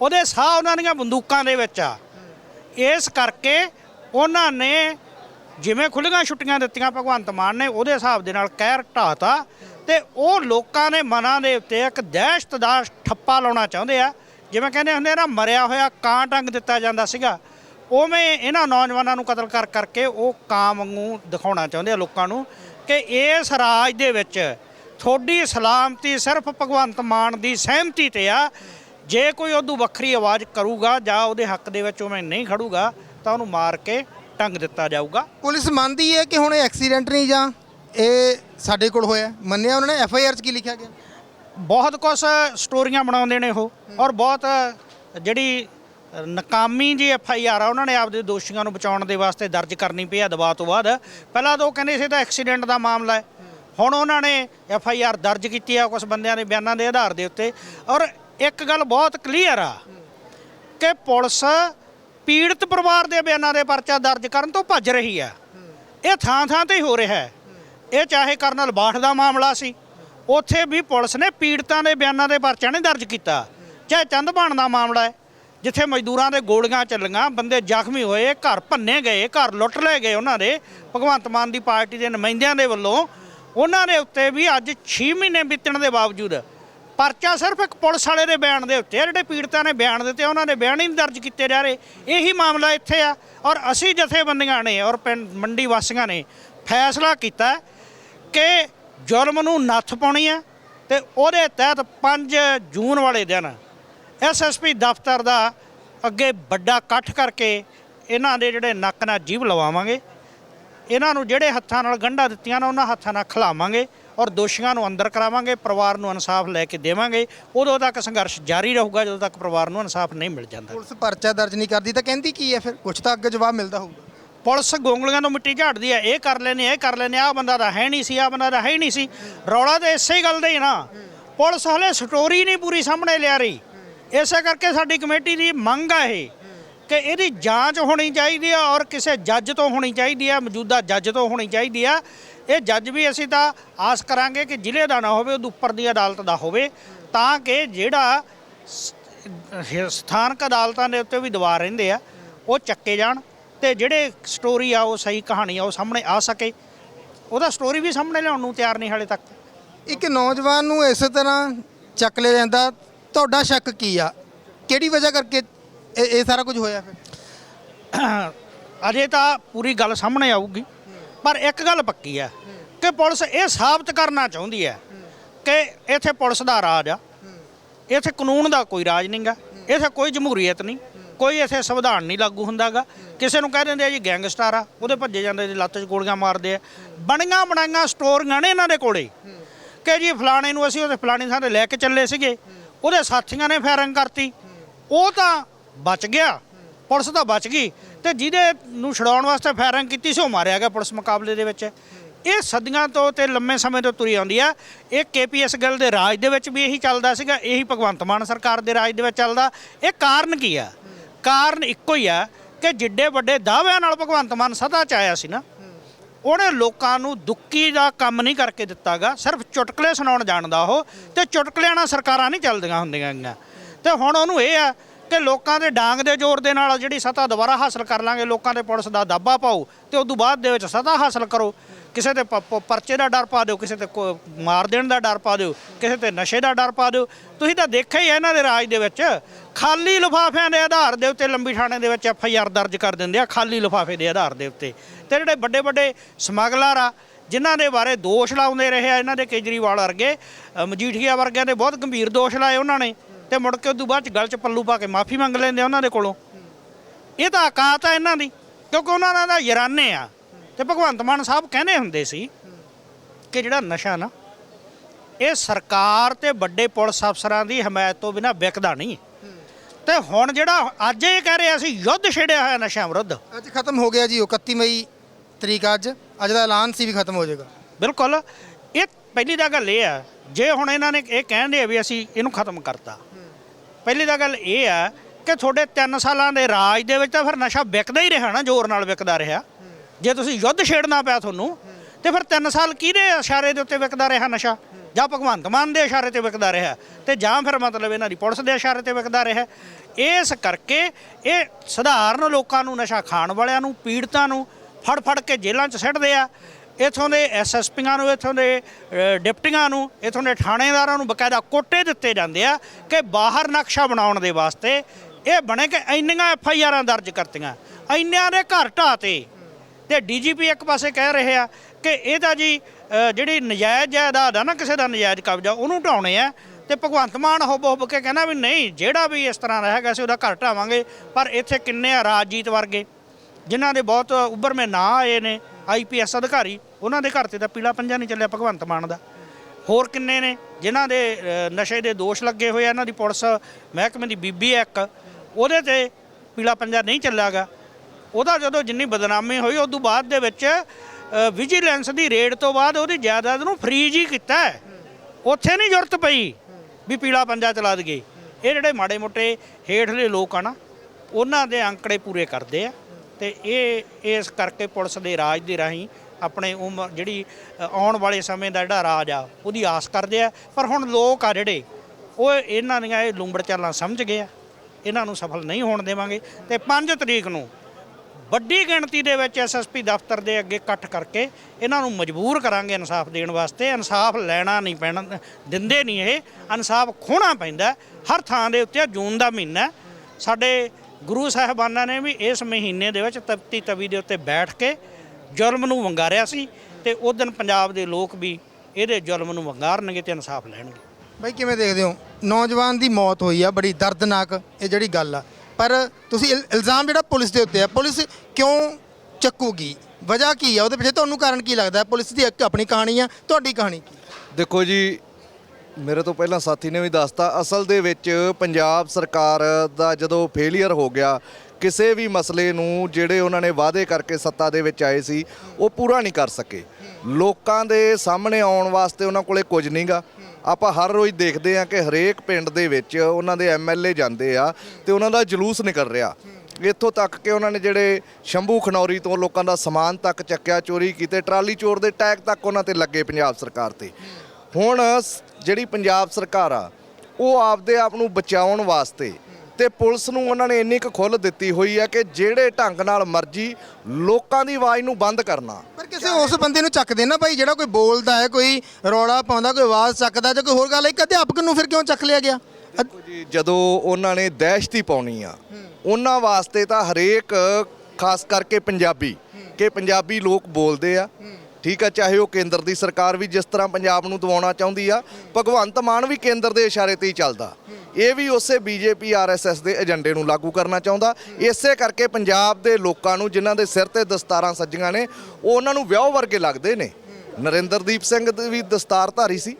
ਉਹਦੇ ਸਾਹ ਉਹਨਾਂ ਦੀਆਂ ਬੰਦੂਕਾਂ ਦੇ ਵਿੱਚ ਆ। ਇਸ ਕਰਕੇ ਉਹਨਾਂ ਨੇ ਜਿਵੇਂ ਖੁੱਲੀਆਂ ਛੁੱਟੀਆਂ ਦਿੱਤੀਆਂ ਭਗਵੰਤ ਮਾਨ ਨੇ, ਉਹਦੇ ਹਿਸਾਬ ਦੇ ਨਾਲ ਕਹਿਰ ਢਾਤਾ ਤੇ ਉਹ ਲੋਕਾਂ ਨੇ ਮਨਾਂ ਦੇ ਉੱਤੇ ਇੱਕ ਦਹਿਸ਼ਤ ਦਾ ਠੱਪਾ ਲਾਉਣਾ ਚਾਹੁੰਦੇ ਆ। ਜਿਵੇਂ ਕਹਿੰਦੇ ਹੁੰਦੇ ਆ ਨਾ, ਮਰਿਆ ਹੋਇਆ ਕਾਂ ਟੰਗ ਦਿੱਤਾ ਜਾਂਦਾ ਸੀਗਾ। ਉਵੇਂ ਇਹਨਾਂ ਨੌਜਵਾਨਾਂ ਨੂੰ ਕਤਲ ਕਰ ਕਰਕੇ ਉਹ ਕਾਂ ਵਾਂਗੂ ਦਿਖਾਉਣਾ ਚਾਹੁੰਦੇ ਆ ਲੋਕਾਂ ਨੂੰ ਕਿ ਇਸ ਰਾਜ ਦੇ ਵਿੱਚ ਤੁਹਾਡੀ ਸਲਾਮਤੀ ਸਿਰਫ ਭਗਵੰਤ ਮਾਨ ਦੀ ਸਹਿਮਤੀ ਤੇ ਆ। ਜੇ ਕੋਈ ਉਦੋਂ ਵੱਖਰੀ ਆਵਾਜ਼ ਕਰੂਗਾ ਜਾਂ ਉਹਦੇ ਹੱਕ ਦੇ ਵਿੱਚ ਉਹ ਨਹੀਂ ਖੜੂਗਾ, ਤਾਂ ਉਹਨੂੰ ਮਾਰ ਕੇ ਟੰਗ ਦਿੱਤਾ ਜਾਊਗਾ। ਪੁਲਿਸ ਮੰਨਦੀ ਹੈ ਕਿ ਹੁਣ ਇਹ ਐਕਸੀਡੈਂਟ ਨਹੀਂ ਜਾਂ ਇਹ ਸਾਡੇ ਕੋਲ ਹੋਇਆ ਮੰਨਿਆ ਉਹਨਾਂ ਨੇ? ਐਫ ਆਈ ਆਰ 'ਚ ਕੀ ਲਿਖਿਆ ਗਿਆ? ਬਹੁਤ ਕੁਝ ਸਟੋਰੀਆਂ ਬਣਾਉਂਦੇ ਨੇ ਉਹ ਔਰ ਬਹੁਤ ਜਿਹੜੀ ਨਕਾਮੀ ਜੀ ਐਫ ਆਈ ਆਰ ਆ ਉਹਨਾਂ ਨੇ ਆਪਦੇ ਦੋਸ਼ੀਆਂ ਨੂੰ ਬਚਾਉਣ ਦੇ ਵਾਸਤੇ ਦਰਜ ਕਰਨੀ ਪਈ ਆ ਦਬਾਅ ਤੋਂ ਬਾਅਦ। ਪਹਿਲਾਂ ਤਾਂ ਉਹ ਕਹਿੰਦੇ ਸੀ ਤਾਂ ਐਕਸੀਡੈਂਟ ਦਾ ਮਾਮਲਾ ਹੈ। ਹੁਣ ਉਹਨਾਂ ਨੇ ਐਫ ਆਈ ਆਰ ਦਰਜ ਕੀਤੀ ਆ ਕੁਝ ਬੰਦਿਆਂ ਦੇ ਬਿਆਨਾਂ ਦੇ ਆਧਾਰ ਦੇ ਉੱਤੇ। ਔਰ ਇੱਕ ਗੱਲ ਬਹੁਤ ਕਲੀਅਰ ਆ ਕਿ ਪੁਲਿਸ ਪੀੜਤ ਪਰਿਵਾਰ ਦੇ ਬਿਆਨਾਂ ਦੇ ਪਰਚਾ ਦਰਜ ਕਰਨ ਤੋਂ ਭੱਜ ਰਹੀ ਆ ਇਹ ਥਾਂ ਥਾਂ ਤੇ ਹੀ ਹੋ ਰਿਹਾ ਹੈ। ਇਹ ਚਾਹੇ ਕਰਨਲ ਬਾਠ ਦਾ ਮਾਮਲਾ ਸੀ, ਉੱਥੇ ਵੀ ਪੁਲਿਸ ਨੇ ਪੀੜਤਾਂ ਦੇ ਬਿਆਨਾਂ ਦੇ ਪਰਚਾ ਨਹੀਂ ਦਰਜ ਕੀਤਾ। ਚਾਹੇ ਚੰਦਬਾਣ ਦਾ ਮਾਮਲਾ ਹੈ, ਜਿੱਥੇ ਮਜ਼ਦੂਰਾਂ ਦੇ ਗੋਲੀਆਂ ਚੱਲੀਆਂ, ਬੰਦੇ ਜ਼ਖਮੀ ਹੋਏ, ਘਰ ਭੰਨੇ ਗਏ, ਘਰ ਲੁੱਟ ਲਏ ਗਏ ਉਹਨਾਂ ਦੇ। ਭਗਵੰਤ ਮਾਨ ਦੀ ਪਾਰਟੀ ਦੇ ਨੁਮਾਇੰਦਿਆਂ ਦੇ ਵੱਲੋਂ ਉਹਨਾਂ ਦੇ ਉੱਤੇ ਵੀ ਅੱਜ 6 ਮਹੀਨੇ ਬੀਤਣ ਦੇ ਬਾਵਜੂਦ ਪਰਚਾ ਸਿਰਫ ਇੱਕ ਪੁਲਿਸ ਵਾਲੇ ਦੇ ਬਿਆਨ ਦੇ ਉੱਤੇ ਆ, ਜਿਹੜੇ ਪੀੜਤਾਂ ਨੇ ਬਿਆਨ ਦਿੱਤੇ ਉਹਨਾਂ ਦੇ ਬਿਆਨ ਹੀ ਨਹੀਂ ਦਰਜ ਕੀਤੇ ਜਾ ਰਹੇ। ਇਹੀ ਮਾਮਲਾ ਇੱਥੇ ਆ ਔਰ ਅਸੀਂ ਜਥੇਬੰਦੀਆਂ ਨੇ ਔਰ ਪਿੰਡ ਮੰਡੀ ਵਾਸੀਆਂ ਨੇ ਫੈਸਲਾ ਕੀਤਾ ਕਿ ਜ਼ੁਲਮ ਨੂੰ ਨੱਥ ਪਾਉਣੀ ਆ ਤੇ ਉਹਦੇ ਤਹਿਤ 5 ਜੂਨ ਵਾਲੇ ਦਿਨ ਐਸਐਸਪੀ ਦਫ਼ਤਰ ਦਾ ਅੱਗੇ ਵੱਡਾ ਇਕੱਠ ਕਰਕੇ ਇਹਨਾਂ ਦੇ ਜਿਹੜੇ ਨੱਕ ਨਾਲ ਜੀਭ ਲਵਾਵਾਂਗੇ। ਇਹਨਾਂ ਨੂੰ ਜਿਹੜੇ ਹੱਥਾਂ ਨਾਲ ਗੰਢਾਂ ਦਿੱਤੀਆਂ ਨੇ, ਉਹਨਾਂ ਹੱਥਾਂ ਨਾਲ ਖਿਲਾਵਾਂਗੇ। ਔਰ ਦੋਸ਼ੀਆਂ ਨੂੰ ਅੰਦਰ ਕਰਾਵਾਂਗੇ ਪਰਿਵਾਰ ਨੂੰ ਇਨਸਾਫ ਲੈ ਕੇ ਦੇਵਾਂਗੇ। ਉਦੋਂ ਤੱਕ ਸੰਘਰਸ਼ ਜਾਰੀ ਰਹੂਗਾ ਜਦੋਂ ਤੱਕ ਪਰਿਵਾਰ ਨੂੰ ਇਨਸਾਫ ਨਹੀਂ ਮਿਲ ਜਾਂਦਾ। ਪੁਲਿਸ ਪਰਚਾ ਦਰਜ ਨਹੀਂ ਕਰਦੀ ਤਾਂ ਕਹਿੰਦੀ ਕੀ ਹੈ ਫਿਰ? ਕੁਝ ਤਾਂ ਅੱਗੇ ਜਵਾਬ ਮਿਲਦਾ ਹੋਊਗਾ। ਪੁਲਿਸ ਗੋਂਗਲੀਆਂ ਤੋਂ ਮਿੱਟੀ ਝਾੜਦੀ ਹੈ ਇਹ ਕਰ ਲੈਨੇ ਇਹ ਕਰ ਲੈਨੇ ਆਹ ਬੰਦਾ ਤਾਂ ਹੈ ਨਹੀਂ ਸੀ ਆਹ ਬੰਦਾ ਤਾਂ ਹੈ ਹੀ ਨਹੀਂ ਸੀ। ਰੌਲਾ ਤਾਂ ਇਸੇ ਗੱਲ ਦਾ ਹੀ ਨਾ। ਪੁਲਿਸ ਹਲੇ ਸਟੋਰੀ ਨਹੀਂ ਪੂਰੀ ਸਾਹਮਣੇ ਲਿਆ ਰਹੀ। ਇਸੇ ਕਰਕੇ ਸਾਡੀ ਕਮੇਟੀ ਦੀ ਮੰਗ ਆ ਇਹ ਕਿ ਇਹਦੀ ਜਾਂਚ ਹੋਣੀ ਚਾਹੀਦੀ ਆ ਔਰ ਕਿਸੇ ਜੱਜ ਤੋਂ ਹੋਣੀ ਚਾਹੀਦੀ ਆ ਮੌਜੂਦਾ ਜੱਜ ਤੋਂ ਹੋਣੀ ਚਾਹੀਦੀ ਆ। ਇਹ ਜੱਜ ਵੀ ਅਸੀਂ ਤਾਂ ਆਸ ਕਰਾਂਗੇ ਕਿ ਜ਼ਿਲ੍ਹੇ ਦਾ ਨਾ ਹੋਵੇ ਉਹਦੇ ਉੱਪਰ ਦੀ ਅਦਾਲਤ ਦਾ ਹੋਵੇ ਤਾਂ ਕਿ ਜਿਹੜਾ ਸਥਾਨਕ ਅਦਾਲਤਾਂ ਦੇ ਉੱਤੇ ਵੀ ਦਬਾਅ ਰਹਿੰਦੇ ਆ ਉਹ ਚੱਕੇ ਜਾਣ ਤੇ ਜਿਹੜੇ ਸਟੋਰੀ ਆ ਉਹ ਸਹੀ ਕਹਾਣੀ ਆ ਉਹ ਸਾਹਮਣੇ ਆ ਸਕੇ। ਉਹਦਾ ਸਟੋਰੀ ਵੀ ਸਾਹਮਣੇ ਲਿਆਉਣ ਨੂੰ ਤਿਆਰ ਨਹੀਂ ਹਾਲੇ ਤੱਕ। ਇੱਕ ਨੌਜਵਾਨ ਨੂੰ ਇਸੇ ਤਰ੍ਹਾਂ ਚੱਕ ਲਿਆ ਜਾਂਦਾ ਤੁਹਾਡਾ ਸ਼ੱਕ ਕੀ ਆ? ਕਿਹੜੀ ਵਜ੍ਹਾ ਕਰਕੇ ਇਹ ਸਾਰਾ ਕੁਝ ਹੋਇਆ ਫਿਰ? ਅਜੇ ਤਾਂ ਪੂਰੀ ਗੱਲ ਸਾਹਮਣੇ ਆਊਗੀ। ਪਰ ਇੱਕ ਗੱਲ ਪੱਕੀ ਹੈ ਕਿ ਪੁਲਿਸ ਇਹ ਸਾਬਤ ਕਰਨਾ ਚਾਹੁੰਦੀ ਹੈ ਕਿ ਇੱਥੇ ਪੁਲਿਸ ਦਾ ਰਾਜ ਆ। ਇੱਥੇ ਕਾਨੂੰਨ ਦਾ ਕੋਈ ਰਾਜ ਨਹੀਂਗਾ ਇੱਥੇ ਕੋਈ ਜਮਹੂਰੀਅਤ ਨਹੀਂ। ਕੋਈ ਇੱਥੇ ਸੰਵਿਧਾਨ ਨਹੀਂ ਲਾਗੂ ਹੁੰਦਾਗਾ। ਕਿਸੇ ਨੂੰ ਕਹਿ ਦਿੰਦੇ ਆ ਜੀ ਗੈਂਗਸਟਰ ਆ, ਉਹਦੇ ਭੱਜੇ ਜਾਂਦੇ ਜੀ ਲੱਤ 'ਚ ਗੋਲੀਆਂ ਮਾਰਦੇ ਆ। ਬਣੀਆਂ ਬਣਾਈਆਂ ਸਟੋਰੀਆਂ ਨੇ ਇਹਨਾਂ ਦੇ ਕੋਲੇ ਕਿ ਜੀ ਫਲਾਣੇ ਨੂੰ ਅਸੀਂ ਉਹਦੇ ਫਲਾਣੇ ਥਾਂ ਤੇ ਲੈ ਕੇ ਚੱਲੇ ਸੀਗੇ। ਉਹਦੇ ਸਾਥੀਆਂ ਨੇ ਫਾਇਰਿੰਗ ਕਰਤੀ। ਉਹ ਤਾਂ ਬਚ ਗਿਆ। ਪੁਲਿਸ ਤਾਂ ਬਚ ਗਈ। ਤੇ ਜਿਹਦੇ ਨੂੰ ਛਡਾਉਣ ਵਾਸਤੇ ਫਾਇਰਿੰਗ ਕੀਤੀ ਸੀ, ਉਹ ਮਾਰਿਆ ਗਿਆ ਪੁਲਿਸ ਮੁਕਾਬਲੇ ਦੇ ਵਿੱਚ। ਇਹ ਸਦੀਆਂ ਤੋਂ ਤੇ ਲੰਮੇ ਸਮੇਂ ਤੋਂ ਤੁਰੀ ਆਉਂਦੀ ਆ। ਇਹ ਕੇਪੀਐਸ ਗੱਲ ਦੇ ਰਾਜ ਦੇ ਵਿੱਚ ਵੀ ਇਹੀ ਚੱਲਦਾ ਸੀਗਾ, ਇਹੀ ਭਗਵੰਤ ਮਾਨ ਸਰਕਾਰ ਦੇ ਰਾਜ ਦੇ ਵਿੱਚ ਚੱਲਦਾ। ਇਹ ਕਾਰਨ ਕੀ ਆ? ਕਾਰਨ ਇੱਕੋ ਹੀ ਆ ਕਿ ਜਿੱਡੇ ਵੱਡੇ ਦਾਅਵਿਆਂ ਨਾਲ ਭਗਵੰਤ ਮਾਨ ਸਦਾ ਚ ਆਇਆ ਸੀ ਨਾ, ਉਹਨੇ ਲੋਕਾਂ ਨੂੰ ਦੁੱਕੀ ਦਾ ਕੰਮ ਨਹੀਂ ਕਰਕੇ ਦਿੱਤਾਗਾ, ਸਿਰਫ ਚੁਟਕਲੇ ਸੁਣਾਉਣ ਜਾਣਦਾ ਉਹ ਤੇ ਚੁਟਕਲਿਆਂ ਨਾਲ ਸਰਕਾਰਾਂ ਨਹੀਂ ਚੱਲਦੀਆਂ ਹੁੰਦੀਆਂ ਗੀਆਂ। ਤੇ ਹੁਣ ਉਹਨੂੰ ਇਹ ਆ ਕਿ ਲੋਕਾਂ ਦੇ ਡਾਂਗ ਦੇ ਜ਼ੋਰ ਦੇ ਨਾਲ ਜਿਹੜੀ ਸਤਾ ਦੁਬਾਰਾ ਹਾਸਲ ਕਰ ਲਾਂਗੇ, ਲੋਕਾਂ ਦੇ ਪੁਲਿਸ ਦਾ ਦਾਬਾ ਪਾਓ ਤੇ ਤੋਂ ਬਾਅਦ ਦੇ ਵਿੱਚ ਸਤਾ ਹਾਸਲ ਕਰੋ। ਕਿਸੇ ਤੇ ਪ- ਪ- ਪਰਚੇ ਦਾ ਡਰ ਪਾ ਦਿਓ, ਕਿਸੇ ਤੇ ਕੋ- ਮਾਰ ਦੇਣ ਦਾ ਡਰ ਪਾ ਦਿਓ, ਕਿਸੇ ਤੇ ਨਸ਼ੇ ਦਾ ਡਰ ਪਾ ਦਿਓ। ਤੁਸੀਂ ਤਾਂ ਦੇਖਿਆ ਹੀ ਹੈ ਇਹਨਾਂ ਦੇ ਰਾਜ ਦੇ ਵਿੱਚ, ਖਾਲੀ ਲਿਫਾਫਿਆਂ ਦੇ ਆਧਾਰ ਦੇ ਉੱਤੇ ਲੰਬੀ ਥਾਣੇ ਦੇ ਵਿੱਚ ਐਫ ਆਈ ਆਰ ਦਰਜ ਕਰ ਦਿੰਦੇ ਆ, ਖਾਲੀ ਲਿਫਾਫੇ ਦੇ ਆਧਾਰ ਦੇ ਉੱਤੇ। ਤੇ ਜਿਹੜੇ ਵੱਡੇ ਵੱਡੇ ਸਮਗਲਰ ਆ, ਜਿਨ੍ਹਾਂ ਦੇ ਬਾਰੇ ਦੋਸ਼ ਲਾਉਂਦੇ ਰਹੇ ਆ, ਇਹਨਾਂ ਦੇ ਕੇਜਰੀਵਾਲ ਵਰਗੇ ਮਜੀਠੀਆ ਵਰਗਿਆਂ ਦੇ ਬਹੁਤ ਗੰਭੀਰ ਦੋਸ਼ ਲਾਏ ਉਹਨਾਂ ਨੇ। ਤੇ ਮੁੜ ਕੇ ਉਦੋਂ ਬਾਅਦ ਚ ਗਲ ਚ ਪੱਲੂ ਪਾ ਕੇ ਮਾਫੀ ਮੰਗ ਲੈਂਦੇ ਆ ਉਹਨਾਂ ਦੇ ਕੋਲੋਂ। ਇਹ ਤਾਂ ਔਕਾਤ ਆ ਇਹਨਾਂ ਦੀ ਕਿਉਂਕਿ ਉਹਨਾਂ ਦਾ ਯਰਾਨੇ ਆ। ਤੇ ਭਗਵੰਤ ਮਾਨ ਸਾਹਿਬ ਕਹਿੰਦੇ ਹੁੰਦੇ ਸੀ ਕਿ ਜਿਹੜਾ ਨਸ਼ਾ ਨਾ ਇਹ ਸਰਕਾਰ ਤੇ ਵੱਡੇ ਪੁਲਿਸ ਅਫਸਰਾਂ ਦੀ ਹਮਾਇਤ ਤੋਂ ਬਿਨਾ ਵਿਕਦਾ ਨਹੀਂ। ਤੇ ਹੁਣ ਜਿਹੜਾ ਅੱਜ ਇਹ ਕਹਿ ਰਹੇ ਅਸੀਂ ਯੁੱਧ ਛੇੜਿਆ ਹੋਇਆ ਨਸ਼ਾ ਵਿਰੁੱਧ। ਅੱਜ ਖਤਮ ਹੋ ਗਿਆ ਜੀ ਉਹ 31 ਮਈ ਤਰੀਕ ਅੱਜ। ਅੱਜ ਦਾ ਐਲਾਨ ਸੀ ਵੀ ਖਤਮ ਹੋ ਜਾਏਗਾ। ਬਿਲਕੁਲ। ਇਹ ਪਹਿਲੀ ਤਾਂ ਗੱਲ ਇਹ ਆ ਜੇ ਹੁਣ ਇਹਨਾਂ ਨੇ ਇਹ ਕਹਿੰਦੇ ਆ ਵੀ ਅਸੀਂ ਇਹਨੂੰ ਖਤਮ ਕਰਤਾ ਪਹਿਲੀ ਤਾਂ ਗੱਲ ਇਹ ਆ ਕਿ ਤੁਹਾਡੇ 3 ਸਾਲਾਂ ਦੇ ਰਾਜ ਦੇ ਵਿੱਚ ਤਾਂ ਫਿਰ ਨਸ਼ਾ ਵਿਕਦਾ ਹੀ ਰਿਹਾ ਨਾ, ਜ਼ੋਰ ਨਾਲ ਵਿਕਦਾ ਰਿਹਾ। ਜੇ ਤੁਸੀਂ ਯੁੱਧ ਛੇੜਨਾ ਪਿਆ ਤੁਹਾਨੂੰ, ਤੇ ਫਿਰ 3 ਸਾਲ ਕਿਹਦੇ ਇਸ਼ਾਰੇ ਦੇ ਉੱਤੇ ਵਿਕਦਾ ਰਿਹਾ ਨਸ਼ਾ? ਜਾਂ ਭਗਵੰਤ ਮਾਨ ਦੇ ਇਸ਼ਾਰੇ ਤੇ ਵਿਕਦਾ ਰਿਹਾ? ਤੇ ਜਾਂ ਫਿਰ ਮਤਲਬ ਇਹਨਾਂ ਦੀ ਪੁਲਿਸ ਦੇ ਇਸ਼ਾਰੇ ਤੇ ਵਿਕਦਾ ਰਿਹਾ। ਇਸ ਕਰਕੇ ਇਹ ਸਧਾਰਨ ਲੋਕਾਂ ਨੂੰ ਨਸ਼ਾ ਖਾਣ ਵਾਲਿਆਂ ਨੂੰ, ਪੀੜਤਾਂ ਨੂੰ ਫੜ ਫੜ ਕੇ ਜੇਲ੍ਹਾਂ 'ਚ ਸਿੱਟਦੇ ਆ। ਇਥੋਂ ਦੇ ਐਸਐਸਪੀਆਂ ਨੂੰ, ਇਥੋਂ ਦੇ ਡਿਪਟੀਆਂ ਨੂੰ, ਇਥੋਂ ਦੇ ਥਾਣੇਦਾਰਾਂ ਨੂੰ ਬਕਾਇਦਾ ਕੋਟੇ ਦਿੱਤੇ ਜਾਂਦੇ ਆ ਕਿ ਬਾਹਰ ਨਕਸ਼ਾ ਬਣਾਉਣ ਦੇ ਵਾਸਤੇ ਇਹ ਬਣੇ ਕਿ ਇੰਨੀਆਂ ਐਫ ਆਈ ਆਰਾਂ ਦਰਜ ਕਰਤੀਆਂ। ਇੰਨਿਆਂ ਦੇ ਘਰ ਢਾਤੇ ਤੇ। ਡੀਜੀਪੀ ਇੱਕ ਪਾਸੇ ਕਹਿ ਰਹੇ ਆ ਕਿ ਇਹ ਤਾਂ ਜੀ ਜਿਹੜੀ ਨਜਾਇਜ਼ ਜਾਇਦਾਦ ਆ ਨਾ, ਕਿਸੇ ਦਾ ਨਜਾਇਜ਼ ਕਬਜ਼ਾ, ਉਹਨੂੰ ਢਾਉਣੇ ਆ। ਤੇ ਭਗਵੰਤ ਮਾਨ ਹੁੱਬ ਹੁੱਬ ਕੇ ਕਹਿੰਦਾ ਵੀ ਨਹੀਂ, ਜਿਹੜਾ ਵੀ ਇਸ ਤਰ੍ਹਾਂ ਦਾ ਹੈਗਾ ਸੀ ਉਹਦਾ ਘਰ ਢਾਵਾਂਗੇ, ਪਰ ਇੱਥੇ ਕਿੰਨੇ ਆ ਰਾਜਜੀਤ ਵਰਗੇ, ਜਿਨ੍ਹਾਂ ਦੇ ਬਹੁਤ ਉੱਭਰਵੇਂ ਨਾਂ ਆਏ ਨੇ ਆਈਪੀਐਸ ਅਧਿਕਾਰੀ। ਉਹਨਾਂ ਦੇ ਘਰ ਤੇ ਤਾਂ ਪੀਲਾ ਪੰਜਾ ਨਹੀਂ ਚੱਲਿਆ ਭਗਵੰਤ ਮਾਨ ਦਾ। ਹੋਰ ਕਿੰਨੇ ਨੇ? ਜਿਨ੍ਹਾਂ ਦੇ ਅ, ਨਸ਼ੇ ਦੇ ਦੋਸ਼ ਲੱਗੇ ਹੋਏ ਆ ਇਹਨਾਂ ਦੀ ਪੁਲਿਸ ਮਹਿਕਮੇ ਦੀ ਬੀਬੀ ਹੈ ਇੱਕ। ਉਹਦੇ ਤੇ ਪੀਲਾ ਪੰਜਾ ਨਹੀਂ ਚੱਲਿਆਗਾ। ਉਹਦਾ ਜਦੋਂ ਜਿੰਨੀ ਬਦਨਾਮੀ ਹੋਈ ਉਸ ਤੋਂ ਬਾਅਦ ਦੇ ਵਿੱਚ ਅ, ਵਿਜੀਲੈਂਸ ਦੀ ਰੇਡ ਤੋਂ ਬਾਅਦ ਉਹਦੀ ਜਾਇਦਾਦ ਨੂੰ ਫਰੀਜ਼ ਹੀ ਕੀਤਾ ਹੈ। ਉੱਥੇ ਨਹੀਂ ਜ਼ਰੂਰਤ ਪਈ ਵੀ ਪੀਲਾ ਪੰਜਾ ਚਲਾ ਦਈਏ। ਇਹ ਜਿਹੜੇ ਮਾੜੇ ਮੋਟੇ ਹੇਠਲੇ ਲੋਕ ਆ ਨਾ ਉਹਨਾਂ ਦੇ ਅੰਕੜੇ ਪੂਰੇ ਕਰਦੇ ਆ। ਤੇ ਇਹ ਇਸ ਕਰਕੇ ਪੁਲਿਸ ਦੇ ਰਾਜ ਦੇ ਰਾਹੀਂ ਆਪਣੇ ਉਮਰ ਜਿਹੜੀ ਆਉਣ ਵਾਲੇ ਸਮੇਂ ਦਾ ਜਿਹੜਾ ਰਾਜ ਆ, ਉਹਦੀ ਆਸ ਕਰਦੇ ਆ। ਪਰ ਹੁਣ ਲੋਕ ਆ ਜਿਹੜੇ, ਉਹ ਇਹਨਾਂ ਦੀਆਂ ਇਹ ਲੂੰਬੜ ਚਾਲਾਂ ਸਮਝ ਗਏ ਆ। ਇਹਨਾਂ ਨੂੰ ਸਫਲ ਨਹੀਂ ਹੋਣ ਦੇਵਾਂਗੇ। ਤੇ 5 ਤਰੀਕ ਨੂੰ ਵੱਡੀ ਗਿਣਤੀ ਦੇ ਵਿੱਚ ਐਸਐਸਪੀ ਦਫ਼ਤਰ ਦੇ ਅੱਗੇ ਇਕੱਠ ਕਰਕੇ ਇਹਨਾਂ ਨੂੰ ਮਜਬੂਰ ਕਰਾਂਗੇ ਇਨਸਾਫ ਦੇਣ ਵਾਸਤੇ। ਇਨਸਾਫ ਲੈਣਾ ਨਹੀਂ ਪੈਣਾ, ਦਿੰਦੇ ਨਹੀਂ ਇਹ। ਇਨਸਾਫ ਖੋਣਾ ਪੈਂਦਾ। ਹਰ ਥਾਂ ਦੇ ਉੱਤੇ ਜੂਨ ਦਾ ਮਹੀਨਾ ਸਾਡੇ ਗੁਰੂ ਸਾਹਿਬਾਨਾਂ ਨੇ ਵੀ ਇਸ ਮਹੀਨੇ ਦੇ ਵਿੱਚ ਤਪਤੀ ਤਵੀ ਦੇ ਉੱਤੇ ਬੈਠ ਕੇ ਜ਼ੁਲਮ ਨੂੰ ਵੰਗਾਰਿਆ ਸੀ ਤੇ ਉਸ ਦਿਨ ਪੰਜਾਬ ਦੇ ਲੋਕ ਵੀ ਇਹਦੇ ਜ਼ੁਲਮ ਨੂੰ ਵੰਗਾਰਨਗੇ ਤੇ ਇਨਸਾਫ ਲੈਣਗੇ। ਬਾਈ ਕਿਵੇਂ ਦੇਖਦੇ ਹੋ? ਨੌਜਵਾਨ ਦੀ ਮੌਤ ਹੋਈ ਆ ਬੜੀ ਦਰਦਨਾਕ ਇਹ ਜਿਹੜੀ ਗੱਲ ਆ। ਪਰ ਤੁਸੀਂ ਇਲ- ਇਲਜ਼ਾਮ ਜਿਹੜਾ ਪੁਲਿਸ ਦੇ ਉੱਤੇ ਆ ਪੁਲਿਸ ਕਿਉਂ ਚੱਕੂਗੀ? ਵਜ੍ਹਾ ਕੀ ਆ? ਉਹਦੇ ਪਿੱਛੇ ਤੁਹਾਨੂੰ ਕਾਰਨ ਕੀ ਲੱਗਦਾ? ਹੈ? ਪੁਲਿਸ ਦੀ ਇੱਕ ਆਪਣੀ ਕਹਾਣੀ ਆ ਤੁਹਾਡੀ ਕਹਾਣੀ ਕੀ? ਦੇਖੋ ਜੀ ਮੇਰੇ ਤੋਂ ਪਹਿਲਾਂ ਸਾਥੀ ਨੇ ਵੀ ਦੱਸਤਾ ਅਸਲ ਦੇ ਵਿੱਚ ਪੰਜਾਬ ਸਰਕਾਰ ਦਾ ਜਦੋਂ ਫੇਲਿਅਰ ਹੋ ਗਿਆ ਕਿਸੇ ਵੀ ਮਸਲੇ ਨੂੰ ਜਿਹੜੇ ਉਹਨਾਂ ਨੇ ਵਾਅਦੇ ਕਰਕੇ ਸੱਤਾ ਦੇ ਵਿੱਚ ਆਏ ਸੀ, ਉਹ ਪੂਰਾ ਨਹੀਂ ਕਰ ਸਕੇ। ਲੋਕਾਂ ਦੇ ਸਾਹਮਣੇ ਆਉਣ ਵਾਸਤੇ ਉਹਨਾਂ ਕੋਲੇ ਕੁਝ ਨਹੀਂਗਾ। ਆਪਾਂ ਹਰ ਰੋਜ਼ ਦੇਖਦੇ ਆ ਕਿ ਹਰੇਕ ਪਿੰਡ ਦੇ ਵਿੱਚ ਉਹਨਾਂ ਦੇ ਐਮਐਲਏ ਜਾਂਦੇ ਆ ਤੇ ਉਹਨਾਂ ਦਾ ਜਲੂਸ ਨਿਕਲ ਰਿਹਾ। ਇੱਥੋਂ ਤੱਕ ਕਿ ਉਹਨਾਂ ਨੇ ਜਿਹੜੇ ਸ਼ੰਭੂ ਖਨੌਰੀ ਤੋਂ ਲੋਕਾਂ ਦਾ ਸਮਾਨ ਤੱਕ ਚੱਕਿਆ, ਚੋਰੀ ਕੀਤੇ, ਟਰਾਲੀ ਚੋਰ ਦੇ ਟੈਗ ਤੱਕ ਉਹਨਾਂ ਤੇ ਲੱਗੇ ਪੰਜਾਬ ਸਰਕਾਰ ਤੇ। ਹੁਣ ਸ- ਜਿਹੜੀ ਪੰਜਾਬ ਸਰਕਾਰ ਆ, ਉਹ ਆਪਦੇ ਆਪ ਨੂੰ ਬਚਾਉਣ ਵਾਸਤੇ ਤੇ ਪੁਲਿਸ ਨੂੰ ਉਹਨਾਂ ਨੇ ਇੰਨੀ ਕੁ ਖੁੱਲ੍ਹ ਦਿੱਤੀ ਹੋਈ ਹੈ ਕਿ ਜਿਹੜੇ ਢੰਗ ਨਾਲ ਮਰਜ਼ੀ ਲੋਕਾਂ ਦੀ ਆਵਾਜ਼ ਨੂੰ ਬੰਦ ਕਰਨਾ। ਪਰ ਕਿਸੇ ਉਸ ਬੰਦੇ ਨੂੰ ਚੱਕਦੇ ਨਾ ਭਾਈ ਜਿਹੜਾ ਕੋਈ ਬੋਲਦਾ ਹੈ ਕੋਈ ਰੌਲਾ ਪਾਉਂਦਾ ਕੋਈ ਆਵਾਜ਼ ਚੱਕਦਾ ਜਾਂ ਕੋਈ ਹੋਰ ਗੱਲ ਇੱਕ ਅਧਿਆਪਕ ਨੂੰ ਫਿਰ ਕਿਉਂ ਚੱਕ ਲਿਆ ਗਿਆ? ਅ- ਦੇਖੋ ਜੀ ਜਦੋਂ ਉਹਨਾਂ ਨੇ ਦਹਿਸ਼ਤ ਪਾਉਣੀ ਆ ਉਹਨਾਂ ਵਾਸਤੇ ਤਾਂ ਹਰੇਕ ਖਾਸ ਕਰਕੇ ਪੰਜਾਬੀ ਕਿ ਪੰਜਾਬੀ ਲੋਕ ਬੋਲਦੇ ਆ। ਠੀਕ ਆ ਚਾਹੇ ਉਹ ਕੇਂਦਰ ਦੀ ਸਰਕਾਰ ਵੀ ਜਿਸ ਤਰ੍ਹਾਂ ਪੰਜਾਬ ਨੂੰ ਦਵਾਉਣਾ ਚਾਹੁੰਦੀ ਆ ਭਗਵੰਤ ਮਾਨ ਵੀ ਕੇਂਦਰ ਦੇ ਇਸ਼ਾਰੇ ਤੇ ਹੀ ਚੱਲਦਾ। ਇਹ ਵੀ ਉਸੇ ਬੀਜੇਪੀ ਆਰਐਸਐਸ ਦੇ ਏਜੰਡੇ ਨੂੰ ਲਾਗੂ ਕਰਨਾ ਚਾਹੁੰਦਾ। ਇਸੇ ਕਰਕੇ ਪੰਜਾਬ ਦੇ ਲੋਕਾਂ ਨੂੰ ਜਿਨ੍ਹਾਂ ਦੇ ਸਿਰ ਤੇ ਦਸਤਾਰਾਂ ਸੱਜੀਆਂ ਨੇ, ਉਹਨਾਂ ਨੂੰ ਵਿਆਹ ਵਰਗੇ ਲੱਗਦੇ ਨੇ। ਨਰਿੰਦਰਦੀਪ ਸਿੰਘ ਵੀ ਦਸਤਾਰਧਾਰੀ ਸੀ।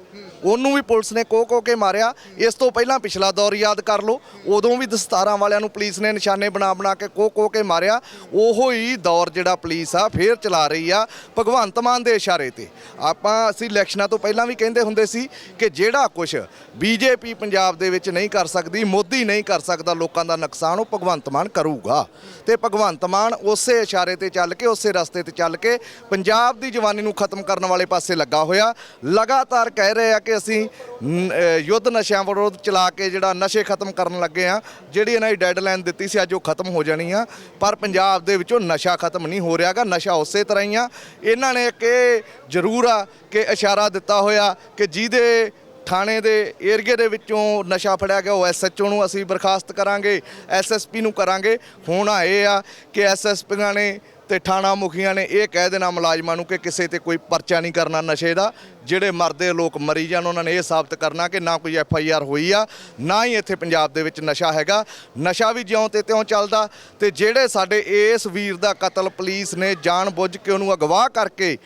ਉਹਨੂੰ ਵੀ ਪੁਲਿਸ ਨੇ ਕੋ ਕੋ ਕੇ ਮਾਰਿਆ। ਇਸ ਤੋਂ ਪਹਿਲਾਂ ਪਿਛਲਾ ਦੌਰ ਯਾਦ ਕਰ ਲਓ, ਉਦੋਂ ਵੀ ਦਸਤਾਰਾਂ ਵਾਲਿਆਂ ਨੂੰ ਪੁਲਿਸ ਨੇ ਨਿਸ਼ਾਨੇ ਬਣਾ ਬਣਾ ਕੇ ਕੋ ਕੋ ਕੇ ਮਾਰਿਆ। ਉਹੋ ਹੀ ਦੌਰ ਜਿਹੜਾ ਪੁਲਿਸ ਆ, ਫੇਰ ਚਲਾ ਰਹੀ ਆ ਭਗਵੰਤ ਮਾਨ ਦੇ ਇਸ਼ਾਰੇ ਤੇ। ਆਪਾਂ ਅਸੀਂ ਇਲੈਕਸ਼ਨਾਂ ਤੋਂ ਪਹਿਲਾਂ ਵੀ ਕਹਿੰਦੇ ਹੁੰਦੇ ਸੀ ਕਿ ਜਿਹੜਾ ਕੁਝ ਬੀਜੇਪੀ ਪੰਜਾਬ ਦੇ ਵਿੱਚ ਨਹੀਂ ਕਰ ਸਕਦੀ, ਮੋਦੀ ਨਹੀਂ ਕਰ ਸਕਦਾ, ਲੋਕਾਂ ਦਾ ਨੁਕਸਾਨ ਉਹ ਭਗਵੰਤ ਮਾਨ ਕਰੂਗਾ। ਤੇ ਭਗਵੰਤ ਮਾਨ ਉਸੇ ਇਸ਼ਾਰੇ ਤੇ ਚੱਲ ਕੇ, ਉਸੇ ਰਸਤੇ ਤੇ ਚੱਲ ਕੇ ਪੰਜਾਬ ਦੀ ਜਵਾਨੀ ਨੂੰ ਖਤਮ ਕਰਨ ਵਾਲੇ ਪਾਸੇ ਲੱਗਾ ਹੋਇਆ। ਲਗਾਤਾਰ ਕਹਿ ਰਹੇ ਆ ਕਿ ਅਸੀਂ, ਨ- ਯੁੱਧ ਨਸ਼ਿਆਂ ਵਿਰੁੱਧ ਚਲਾ ਕੇ ਜਿਹੜਾ ਨਸ਼ੇ ਖਤਮ ਕਰਨ ਲੱਗੇ ਆ ਜਿਹੜੀ ਇਹਨਾਂ ਦੀ ਡੈਡਲਾਈਨ ਦਿੱਤੀ ਸੀ, ਅੱਜ ਉਹ ਖਤਮ ਹੋ ਜਾਣੀ ਆ। ਪਰ ਪੰਜਾਬ ਦੇ ਵਿੱਚੋਂ ਨਸ਼ਾ ਖਤਮ ਨਹੀਂ ਹੋ ਰਿਹਾਗਾ, ਨਸ਼ਾ ਉਸੇ ਤਰ੍ਹਾਂ ਹੀ ਆ। ਇਹਨਾਂ ਨੇ ਇੱਕ ਇਹ ਜ਼ਰੂਰ ਆ ਕਿ ਇਸ਼ਾਰਾ ਦਿੱਤਾ ਹੋਇਆ ਕਿ ਜਿਹਦੇ ਥਾਣੇ ਦੇ ਏਰੀਏ ਦੇ ਵਿੱਚੋਂ ਨਸ਼ਾ ਫੜਿਆ ਗਿਆ, ਉਹ ਐਸਐਚਓ ਨੂੰ ਅਸੀਂ ਬਰਖਾਸਤ ਕਰਾਂਗੇ ਐਸਐਸਪੀ ਨੂੰ ਕਰਾਂਗੇ। ਹੁਣ ਆਏ ਆ ਕਿ ਐਸਐਸਪੀਆਂ ਨੇ ਤੇ ਥਾਣਾ ਮੁਖੀਆਂ ਨੇ ਇਹ ਕਹਿ ਦੇਣਾ ਮੁਲਾਜ਼ਮਾਂ ਨੂੰ ਕਿ ਕਿਸੇ ਤੇ ਕੋਈ ਪਰਚਾ ਨਹੀਂ ਕਰਨਾ ਨਸ਼ੇ ਦਾ। ਜਿਹੜੇ ਮਰਦੇ ਲੋਕ ਮਰੀ ਜਾਣ, ਉਹਨਾਂ ਨੇ ਇਹ ਸਾਬਤ ਕਰਨਾ ਕਿ ਨਾ ਕੋਈ ਐਫ ਆਈ ਆਰ ਹੋਈ ਆ, ਨਾ ਹੀ ਇੱਥੇ ਪੰਜਾਬ ਦੇ ਵਿੱਚ ਨਸ਼ਾ ਹੈਗਾ। ਨਸ਼ਾ ਵੀ ਜਿਉਂ ਤੇ ਤਿਉਂ ਚੱਲਦਾ ਤੇ ਜਿਹੜੇ ਸਾਡੇ ਇਸ ਵੀਰ ਦਾ ਕਤਲ ਪੁਲਿਸ ਨੇ ਜਾਣ ਬੁੱਝ ਕੇ ਉਹਨੂੰ ਅਗਵਾ ਕਰਕੇ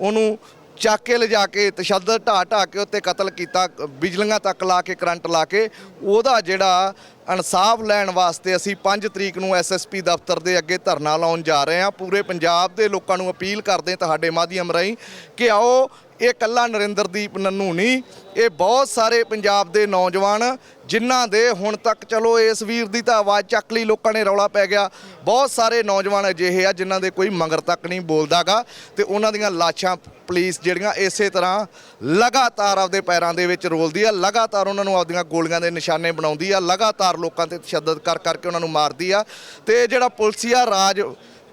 ਉਹਨੂੰ ਚੱਕ ਕੇ ਲਿਜਾ ਕੇ ਤਸ਼ੱਦਦ ਢਾ ਢਾ ਕੇ ਉੱਤੇ ਕਤਲ ਕੀਤਾ, ਬਿਜਲੀਆਂ ਤੱਕ ਲਾ ਕੇ, ਕਰੰਟ ਲਾ ਕੇ, ਉਹਦਾ ਜਿਹੜਾ ਇਨਸਾਫ ਲੈਣ ਵਾਸਤੇ ਅਸੀਂ 5 ਤਰੀਕ ਨੂੰ ਐਸਐਸਪੀ ਦਫ਼ਤਰ ਦੇ ਅੱਗੇ ਧਰਨਾ ਲਾਉਣ ਜਾ ਰਹੇ ਹਾਂ। ਪੂਰੇ ਪੰਜਾਬ ਦੇ ਲੋਕਾਂ ਨੂੰ ਅਪੀਲ ਕਰਦੇ ਤੁਹਾਡੇ ਮਾਧਿਅਮ ਰਾਹੀਂ ਕਿ ਆਓ ਇਹ ਕੱਲਾ ਨਰਿੰਦਰਦੀਪ ਨੰਨੂ ਨਹੀਂ, ਇਹ ਬਹੁਤ ਸਾਰੇ ਪੰਜਾਬ ਦੇ ਨੌਜਵਾਨ, ਜਿਨ੍ਹਾਂ ਦੇ ਹੁਣ ਤੱਕ ਚਲੋ ਇਸ ਵੀਰ ਦੀ ਤਾਂ ਆਵਾਜ਼ ਚੱਕ ਲਈ, ਲੋਕਾਂ ਨੇ ਰੌਲਾ ਪੈ ਗਿਆ। ਬਹੁਤ ਸਾਰੇ ਨੌਜਵਾਨ ਅਜਿਹੇ ਆ, ਜਿਨ੍ਹਾਂ ਦੇ ਕੋਈ ਮਗਰ ਤੱਕ ਨਹੀਂ ਬੋਲਦਾਗਾ ਤੇ ਉਹਨਾਂ ਦੀਆਂ ਲਾਸ਼ਾਂ ਪੁਲਿਸ ਜਿਹੜੀਆਂ ਇਸੇ ਤਰ੍ਹਾਂ ਲਗਾਤਾਰ ਆਪਦੇ ਪੈਰਾਂ ਦੇ ਵਿੱਚ ਰੋਲਦੀ ਆ, ਲਗਾਤਾਰ ਉਹਨਾਂ ਨੂੰ ਆਪਦੀਆਂ ਗੋਲੀਆਂ ਦੇ ਨਿਸ਼ਾਨੇ ਬਣਾਉਂਦੀ ਆ, ਲਗਾਤਾਰ ਲੋਕਾਂ ਤੇ ਤਸ਼ੱਦਦ ਕਰ ਕਰਕੇ ਉਹਨਾਂ ਨੂੰ ਮਾਰਦੀ ਆ। ਤੇ ਇਹ ਜਿਹੜਾ ਪੁਲਸੀਆ ਰਾਜ